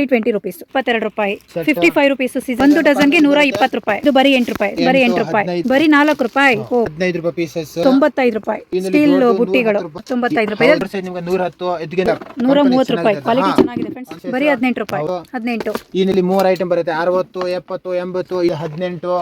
Only twenty rupees ಇಪ್ಪತ್ತೆರಡು ರೂಪಾಯಿ. Fifty five rupees ಒಂದು ಡಜನ್ಗೆ ನೂರ ಇಪ್ಪತ್ತು ರೂಪಾಯಿ. ಇದು ಬರೀ ಎಂಟು ರೂಪಾಯಿ. ಬರೀ ಎಂಟು ರೂಪಾಯಿ. ಬರೀ ನಾಲ್ಕು ರೂಪಾಯಿ. ಓ ಹದಿನೈದು ರೂಪಾಯಿ ಪೀಸಸ್ ತೊಂಬತ್ತೈದು ರೂಪಾಯಿ. ಸ್ಟೀಲ್ ಬುಟ್ಟಿಗಳು. ತೊಂಬತ್ತೈದು ರೂಪಾಯಿ. ನೂರ ಹತ್ತು ನೂರ ಮೂವತ್ತು ರೂಪಾಯಿ. ಕ್ವಾಲಿಟಿ ಚೆನ್ನಾಗಿದೆ ಫ್ರೆಂಡ್ಸ್ ಬರೀ ಹದಿನೆಂಟು ರೂಪಾಯಿ. ಹೌದು. ಹದಿನೆಂಟು. ಇಲ್ಲಿ ಮೂರ್ ಐಟಮ್ ಬರುತ್ತೆ. ಅರವತ್ತು ಎಪ್ಪತ್ತು ಎಂಬತ್ತು ಹದಿನೆಂಟು.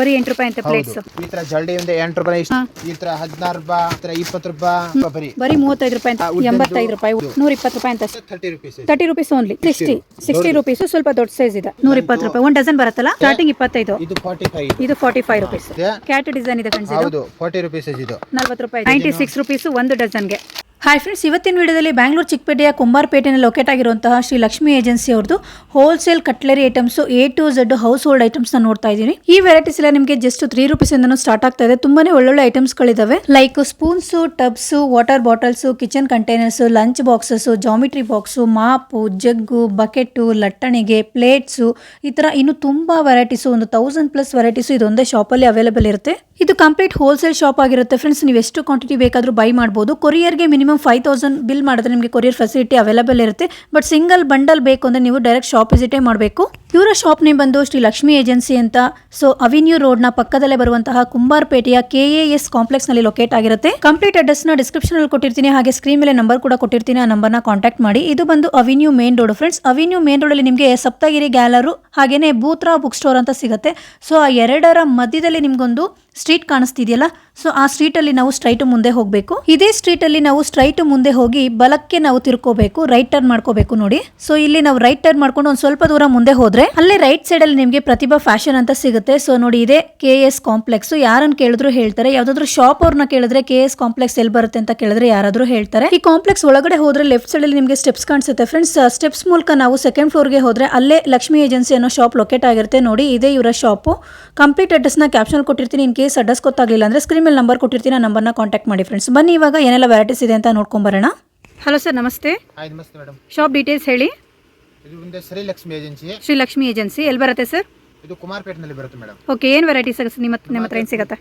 ಬರೀ ಎಂಟು ರೂಪಾಯಿ ಅಂತ ಪ್ಲೇಟ್ಸ್ ಈ ತರ ಜಲ್ಡಿ ಒಂದು ಎಂಟು ರೂಪಾಯಿ ಈ ತರ ಹದಿನಾರು ರೂಪಾಯಿ ಈ ತರ ಇಪ್ಪತ್ತು ರೂಪಾಯಿ ಬರೀ. ಮೂವತ್ತೈದು ರೂಪಾಯಿ ಎಂಬತ್ತೈದು ರೂಪಾಯಿ. ನೂರ ಇಪ್ಪತ್ತು ರೂಪಾಯಿ ಅಂತ. Thirty rupees thirty rupees only sixty sixty rupees ಸ್ವಲ್ಪ ದೊಡ್ಡ ಸೈಜ್ ಇದೆ. ನೂರ ಇಪ್ಪತ್ತು ರೂಪಾಯಿ. ಒಂದು ಡಜನ್ ಬರುತ್ತಲ್ಲ? ಸ್ಟಾರ್ಟಿಂಗ್ ಇಪ್ಪತ್ತೈದು. ಇದು ಫಾರ್ಟಿ ಫೈವ್ ಇದು forty five rupees cat design ಇದೆ ಫ್ರೆಂಡ್ಸ್ ಇದು. ಹೌದು. ಫಾರ್ಟಿ ರುಪೀಸ್ ಇದು. ನಲ್ವತ್ತು ರೂಪಾಯಿ ನೈಂಟಿ ಸಿಕ್ಸ್ ರುಪೀಸ್ ಒಂದು ಡಜನ್ಗೆ ಹಾಯ್ ಫ್ರೆಂಡ್ಸ್ ಇವತ್ತಿನ ವಿಡಿಯೋದಲ್ಲಿ ಬ್ಯಾಂಗ್ಳೂರು ಚಿಕ್ಕಪೇಟೆಯ ಕುಂಬಾರಪೇಟೆಯಲ್ಲಿ ಲೊಕೇಟ್ ಆಗಿರುವಂತಹ ಶ್ರೀ ಲಕ್ಷ್ಮಿ ಏಜೆನ್ಸಿ ಅವ್ರದ್ದು wholesale cutlery items A to Z household ಐಟಮ್ಸ್ನ ನೋಡ್ತಾ ಇದ್ದೀನಿ. ಈ ವೆರೈಟೀಸ್ ಎಲ್ಲ ನಿಮಗೆ ಜಸ್ಟ್ ತ್ರೀ ರುಪೀಸ್ ಇಂದನೂ ಸ್ಟಾರ್ಟ್ ಆಗ್ತಾ ಇದೆ. ತುಂಬಾನೇ ಒಳ್ಳೊಳ್ಳೆ ಐಟಮ್ಸ್ ಗಳಿದಾವೆ. Like spoons tubs water bottles kitchen containers lunch boxes geometry box mop jug bucket ಲಟ್ಟಣಿಗೆ plates ಈ ಥರ ಇನ್ನು ತುಂಬಾ ವೆರೈಟೀಸ್ ಒಂದು ತೌಸಂಡ್ ಪ್ಲಸ್ ವೆರೈಟೀಸ್ ಇದೊಂದೇ ಶಾಪಲ್ಲಿ ಅವೈಲೇಬಲ್ ಇರುತ್ತೆ. ಇದು ಕಂಪ್ಲೀಟ್ ಹೋಲ್ಸೇಲ್ ಶಾಪ್ ಆಗಿರುತ್ತೆ ಫ್ರೆಂಡ್ಸ್ ನೀವು ಎಷ್ಟು ಕ್ವಾಂಟಿಟಿ ಬೇಕಾದರೂ ಬೈ ಮಾಡ್ಬೋದು. ಕೊರಿಯರ್ಗೆ ಮಿನಿಮಮ್ ಫೈವ್ ತೌಸಂಡ್ ಬಿಲ್ ಮಾಡಿದ್ರೆ ನಿಮಗೆ ಕೊರಿಯರ್ ಫೆಸಿಲಿಟಿ ಅವೈಲೇಬಲ್ ಇರುತ್ತೆ. ಬಟ್ ಸಿಂಗಲ್ ಬಂಡಲ್ ಬೇಕು ಅಂದರೆ ನೀವು ಡೈರೆಕ್ಟ್ ಶಾಪ್ ವಿಸಿಟೇ ಮಾಡಬೇಕು. ಇವರ ಶಾಪ್ ನೇಮ್ ಬಂದು ಶ್ರೀ ಲಕ್ಷ್ಮಿ ಏಜೆನ್ಸಿ ಅಂತ ಸೊ ಅವಿನ್ಯೂ ರೋಡ್ನ ಪಕ್ಕದಲ್ಲೇ ಬರುವಂತಹ ಕುಂಬಾರ್ಪೇಟೆಯ ಕೆ ಎ ಎಸ್ ಕಾಂಪ್ಲೆಕ್ಸ್ನಲ್ಲಿ ಲೊಕೇಟ್ ಆಗಿರುತ್ತೆ. ಕಂಪ್ಲೀಟ್ ಅಡ್ರೆಸ್ನ ಡಿಸ್ಕ್ರಿಪ್ಷನ್ ಅಲ್ಲಿ ಕೊಟ್ಟಿರ್ತೀನಿ, ಹಾಗೆ ಸ್ಕ್ರೀನ್ ಮೇಲೆ ನಂಬರ್ ಕೂಡ ಕೊಟ್ಟಿರ್ತೀನಿ, ಆ ನಂಬರ್ನ ಕಾಂಟ್ಯಾಕ್ಟ್ ಮಾಡಿ. ಇದು ಬಂದು avenue main road friends avenue main road ಅಲ್ಲಿ ನಿಮಗೆ ಸಪ್ತಗಿರಿ ಗ್ಯಾಲರು ಹಾಗೆಯೇ ಬೂತ್ರಾ ಬುಕ್ ಸ್ಟೋರ್ ಅಂತ ಸಿಗುತ್ತೆ. ಸೊ ಆ ಎರಡರ ಮಧ್ಯದಲ್ಲಿ ನಿಮ್ಗೊಂದು ಸ್ಟ್ರೀಟ್ ಕಾಣಿಸ್ತಿದೆಯಲ್ಲ? ಸೊ ಆ ಸ್ಟ್ರೀಟ್ ಅಲ್ಲಿ ನಾವು ಸ್ಟ್ರೈಟ್ ಮುಂದೆ ಹೋಗಬೇಕು. ಇದೇ ಸ್ಟ್ರೀಟ್ ಅಲ್ಲಿ ನಾವು ಸ್ಟ್ರೈಟ್ ಮುಂದೆ ಹೋಗಿ ಬಲಕ್ಕೆ ನಾವು ತಿರ್ಕೋಬೇಕು ರೈಟ್ ಟರ್ನ್ ಮಾಡ್ಕೋಬೇಕು ನೋಡಿ. ಸೊ ಇಲ್ಲಿ ನಾವು ರೈಟ್ ಟರ್ನ್ ಮಾಡ್ಕೊಂಡು ಒಂದು ಸ್ವಲ್ಪ ದೂರ ಮುಂದೆ ಹೋದ್ರೆ ಅಲ್ಲೇ ರೈಟ್ ಸೈಡ್ ಅಲ್ಲಿ ನಿಮಗೆ ಪ್ರತಿಭಾ ಫ್ಯಾಷನ್ ಅಂತ ಸಿಗುತ್ತೆ. ಸೊ ನೋಡಿ ಇದೇ ಕೆ ಎಸ್ ಕಾಂಪ್ಲೆಕ್ಸ್ ಯಾರನ್ನ ಕೇಳಿದ್ರು ಹೇಳ್ತಾರೆ. ಯಾವ್ದಾದ್ರು ಶಾಪ್ ಅವ್ರನ್ನ ಕೇಳಿದ್ರೆ ಕೆ ಎಸ್ ಕಾಂಪ್ಲೆಕ್ಸ್ ಎಲ್ಲಿ ಬರುತ್ತೆ ಅಂತ ಕೇಳಿದ್ರೆ ಯಾರಾದ್ರೂ ಹೇಳ್ತಾರೆ. ಈ ಕಾಂಪ್ಲೆಕ್ಸ್ ಒಳಗಡೆ ಹೋದ್ರೆ ಲೆಫ್ಟ್ ಸೈಡ್ ಅಲ್ಲಿ ನಿಮಗೆ ಸ್ಟೆಪ್ಸ್ ಕಾಣಿಸುತ್ತೆ. ಫ್ರೆಂಡ್ಸ್ ಸ್ಟೆಪ್ಸ್ ಮೂಲಕ ನಾವು ಸೆಕೆಂಡ್ ಫ್ಲೋರ್ಗೆ ಹೋದ್ರೆ ಅಲ್ಲೇ ಲಕ್ಷ್ಮಿ ಏಜೆನ್ಸಿ ಅನ್ನೋ ಶಾಪ್ ಲೊಕೇಟ್ ಆಗಿರುತ್ತೆ. ನೋಡಿ, ಇದೇ ಇವರ ಶಾಪ್ ಕಂಪ್ಲೀಟ್ ಅಡ್ರೆಸ್ನ ಕ್ಯಾಪ್ಷನ್ ಕೊಟ್ಟಿರ್ತೀನಿ. ಇನ್ ಕೇಸ್ ಅಡ್ರೆಸ್ ಗೊತ್ತಾಗಲಿಲ್ಲ ಅಂದ್ರೆ ಸ್ಕ್ರೀನ್ ಮೇಲೆ ನಂಬರ್ ಕೊಟ್ಟಿರ್ತೀನಿ ಆ ನಂಬರ್ನ ಕಾಂಟ್ಯಾಕ್ಟ್ ಮಾಡಿ ಫ್ರೆಂಡ್ಸ್ ಬನ್ನಿ ಇವಾಗ ಏನೆಲ್ಲ ವೆರೈಟೀಸ್ ಇದೆ ಅಂತ ನೋಡ್ಕೊಂಬರೋಣ ಹಲೋ ಸರ್ ನಮಸ್ತೆ. ಆಯ್ತು ನಮಸ್ತೆ ಮೇಡಮ್ ಶಾಪ್ ಡೀಟೇಲ್ಸ್ ಹೇಳಿ. ಇದು ಮುಂದೆ ಶ್ರೀ ಲಕ್ಷ್ಮಿ ಏಜೆನ್ಸಿ ಶ್ರೀಲಕ್ಷ್ಮಿ ಏಜೆನ್ಸಿ ಎಲ್ಲಿ ಬರುತ್ತೆ ಸರ್ ಇದು ಕುಮಾರಪೇಟೆನಲ್ಲಿ ಬರುತ್ತೆ ಮೇಡಮ್ ಓಕೆ ಏನು ವೆರೈಟೀಸ್ ನಿಮ್ಮ ನಿಮ್ಮ ಹತ್ರ ಏನು ಸಿಗುತ್ತೆ?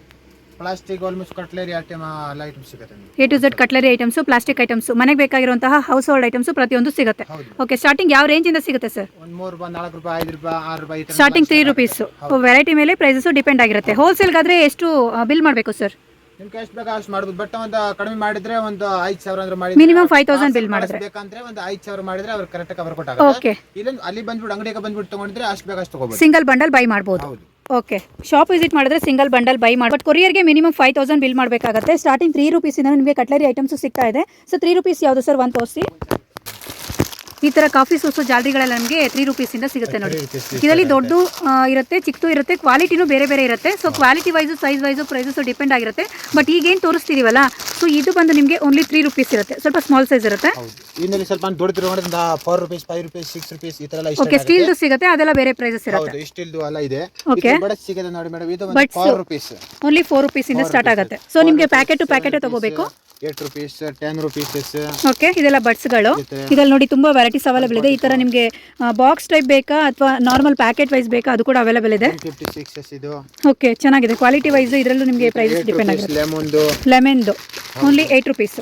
ಪ್ಲಾಸ್ಟಿಕ್ ಆಲ್ಮೋಸ್ಟ್ ಕಟ್ಲರಿ ಐಟಮ್ ಎಲ್ಲ ಐಟಮ್ ಸಿಗುತ್ತೆ ನಿಮ್ಗೆ. A to Z cutlery items plastic items ಮನೆಗೆ ಬೇಕಾಗಿರುವಂತಹ ಹೌಸ್ ಹೋಲ್ಡ್ ಐಟಮ್ಸು ಪ್ರತಿಯೊಂದು ಸಿಗುತ್ತೆ. ಹೌದು. ಓಕೆ ಸ್ಟಾರ್ಟಿಂಗ್ ಯಾವ ರೇಂಜಿಂದ ಸಿಗುತ್ತೆ ಸರ್ ಒಂದ್ ಮೂರು ರೂಪಾಯಿ ನಾಲ್ಕು ರೂಪಾಯಿ ಐದು ರೂಪಾಯಿ ಆರು ರೂಪಾಯಿ ಈ ಸ್ಟಾರ್ಟಿಂಗ್ ತ್ರೀ ರುಪೀಸ್ ವೆರೈಟಿ ಮೇಲೆ ಪ್ರೈಸಸ್ ಡಿಪೆಂಡ್ ಆಗಿರುತ್ತೆ. ಹೋಲ್ಸೇಲ್ಗಾದ್ರೆ ಎಷ್ಟು ಬಿಲ್ ಮಾಡಬೇಕು ಸರ್ ನಿಮ್ಗೆ ಎಷ್ಟು ಬೇಕಾ ಅಷ್ಟು ಮಾಡ್ಬೋದು. ಬಟ್ ಒಂದು ಕಡಿಮೆ ಮಾಡಿದ್ರೆ ಒಂದು ಐದು ಸಾವಿರ ಅಂದ್ರೆ ಮಾಡಿ ಮಿನಿಮಮ್ ಫೈವ್ ತೌಸಂಡ್ ಬಿಲ್ ಮಾಡಿದ್ರೆ. ಬೇಕಂದ್ರೆ ಒಂದು ಐದು ಸಾವಿರ ಮಾಡಿದ್ರೆ ಅವ್ರು ಕರೆಕ್ಟ್ ಕವರ್ ಕೊಟ್ಟಾಗ ಓಕೆ ಇಲ್ಲ ಅಲ್ಲಿ ಬಂದ್ಬಿಟ್ಟು ಅಂಗಡಿಗೆ ಬಂದ್ಬಿಟ್ಟು ತಗೊಂಡ್ರೆ ಅಷ್ಟು ಬೇಕಾ ಅಷ್ಟು ತಗೋಬೋದು. ಸಿಂಗಲ್ ಬಂಡಲ್ ಬೈ ಮಾಡ್ಬೋದು. ಹೌದು. ಓಕೆ ಶಾಪ್ ವಿಸಿಟ್ ಮಾಡಿದ್ರೆ ಸಿಂಗಲ್ ಬಂಡಲ್ ಬೈ ಮಾಡಿ ಬಟ್ ಕೊರಿಯರ್ಗೆ ಮಿನಿಮಮ್ ಫೈವ್ ತೌಸಂಡ್ ಬಿಲ್ ಮಾಡಬೇಕಾಗುತ್ತೆ. ಸ್ಟಾರ್ಟಿಂಗ್ ತ್ರೀ ರುಪೀಸಿಂದ ನಿಮಗೆ ಕಟ್ಲರಿ ಐಟಮ್ಸ್ ಸಿಗ್ತಾ ಇದೆ. ಸೊ ತ್ರೀ ರುಪೀಸ್ ಯಾವುದು ಸರ್ ಒಂದು ತೋರಿಸಿ ಈ ತರ ಕಾಫಿ ಸೋಸು ಜಾಲರಿಗಳೆಲ್ಲ ನಮಗೆ ತ್ರೀ ಇಂದ ಸಿಗುತ್ತೆ ನೋಡಿ. ಇದರಲ್ಲಿ ದೊಡ್ಡದು ಇರುತ್ತೆ ಚಿಕ್ಕದು ಇರುತ್ತೆ ಕ್ವಾಲಿಟಿನೂ ಬೇರೆ ಬೇರೆ ಇರುತ್ತೆ. So quality wise size wise prices depend ಆಗಿರುತ್ತೆ. ಬಟ್ ಈಗೇನು ತೋರಿಸ್ತಿದೀವಲ್ಲ ಸೊ ಇದು ಬಂದು ನಿಮಗೆ ಓನ್ಲಿ ತ್ರೀ ರುಪೀಸ್ ಇರುತ್ತೆ. ಸ್ವಲ್ಪ ಸ್ಮಾಲ್ ಸೈಜ್ ಇರುತ್ತೆ. ಇನ್ನಲ್ಲಿ ಸ್ವಲ್ಪ ದೊಡ್ಡದಿರೋದ್ರಿಂದ four rupees five rupees six rupees ಈ ಎಲ್ಲ ಓಕೆ ಸ್ಟೀಲ್ದು ಸಿಗುತ್ತೆ ಅದೆಲ್ಲ ಬೇರೆ ಪ್ರೈಸಸ್ ಇರುತ್ತೆ. ಹೌದು ಇಷ್ಟಿಲ್ದು ಎಲ್ಲ ಇದೆ. ಓಕೆ ಬಡ ಸಿಗುತ್ತೆ ನೋಡಿ ಮೇಡಮ್ ಇದು but. Four rupees only four ರುಪೀಸಿಂದ start ಆಗುತ್ತೆ. ಸೊ ನಿಮಗೆ ಪ್ಯಾಕೆಟ್ ಪ್ಯಾಕೆಟ್ ತಗೋಬೇಕು? Eight rupees ten rupees okay ಇದೆಲ್ಲ ಬಟ್ಸ್ಗಳು ಇದ್ರಲ್ಲಿ ನೋಡಿ ತುಂಬಾ ವೆರೈಟೀಸ್ ಅವೈಲೇಬಲ್ ಇದೆ. ಈ ತರ ನಿಮಗೆ ಬಾಕ್ಸ್ ಟೈಪ್ ಬೇಕಾ ಅಥವಾ ನಾರ್ಮಲ್ ಪ್ಯಾಕೆಟ್ ವೈಸ್ ಬೇಕಾ? ಅದು ಕೂಡ ಅವೈಲೇಬಲ್ ಇದೆ. ಫಿಫ್ಟಿ ಸಿಕ್ಸ್ ಇದು. ಓಕೆ ಚೆನ್ನಾಗಿದೆ. ಕ್ವಾಲಿಟಿ ವೈಸ್ ಇದರಲ್ಲೂ ನಿಮಗೆ ಪ್ರೈಸ್ ಡಿಪೆಂಡ್ ಆಗುತ್ತೆ. ಲೆಮನ್ದು ಲೆಮನ್ದು ಓನ್ಲಿ ಏಯ್ಟ್ ರುಪೀಸ್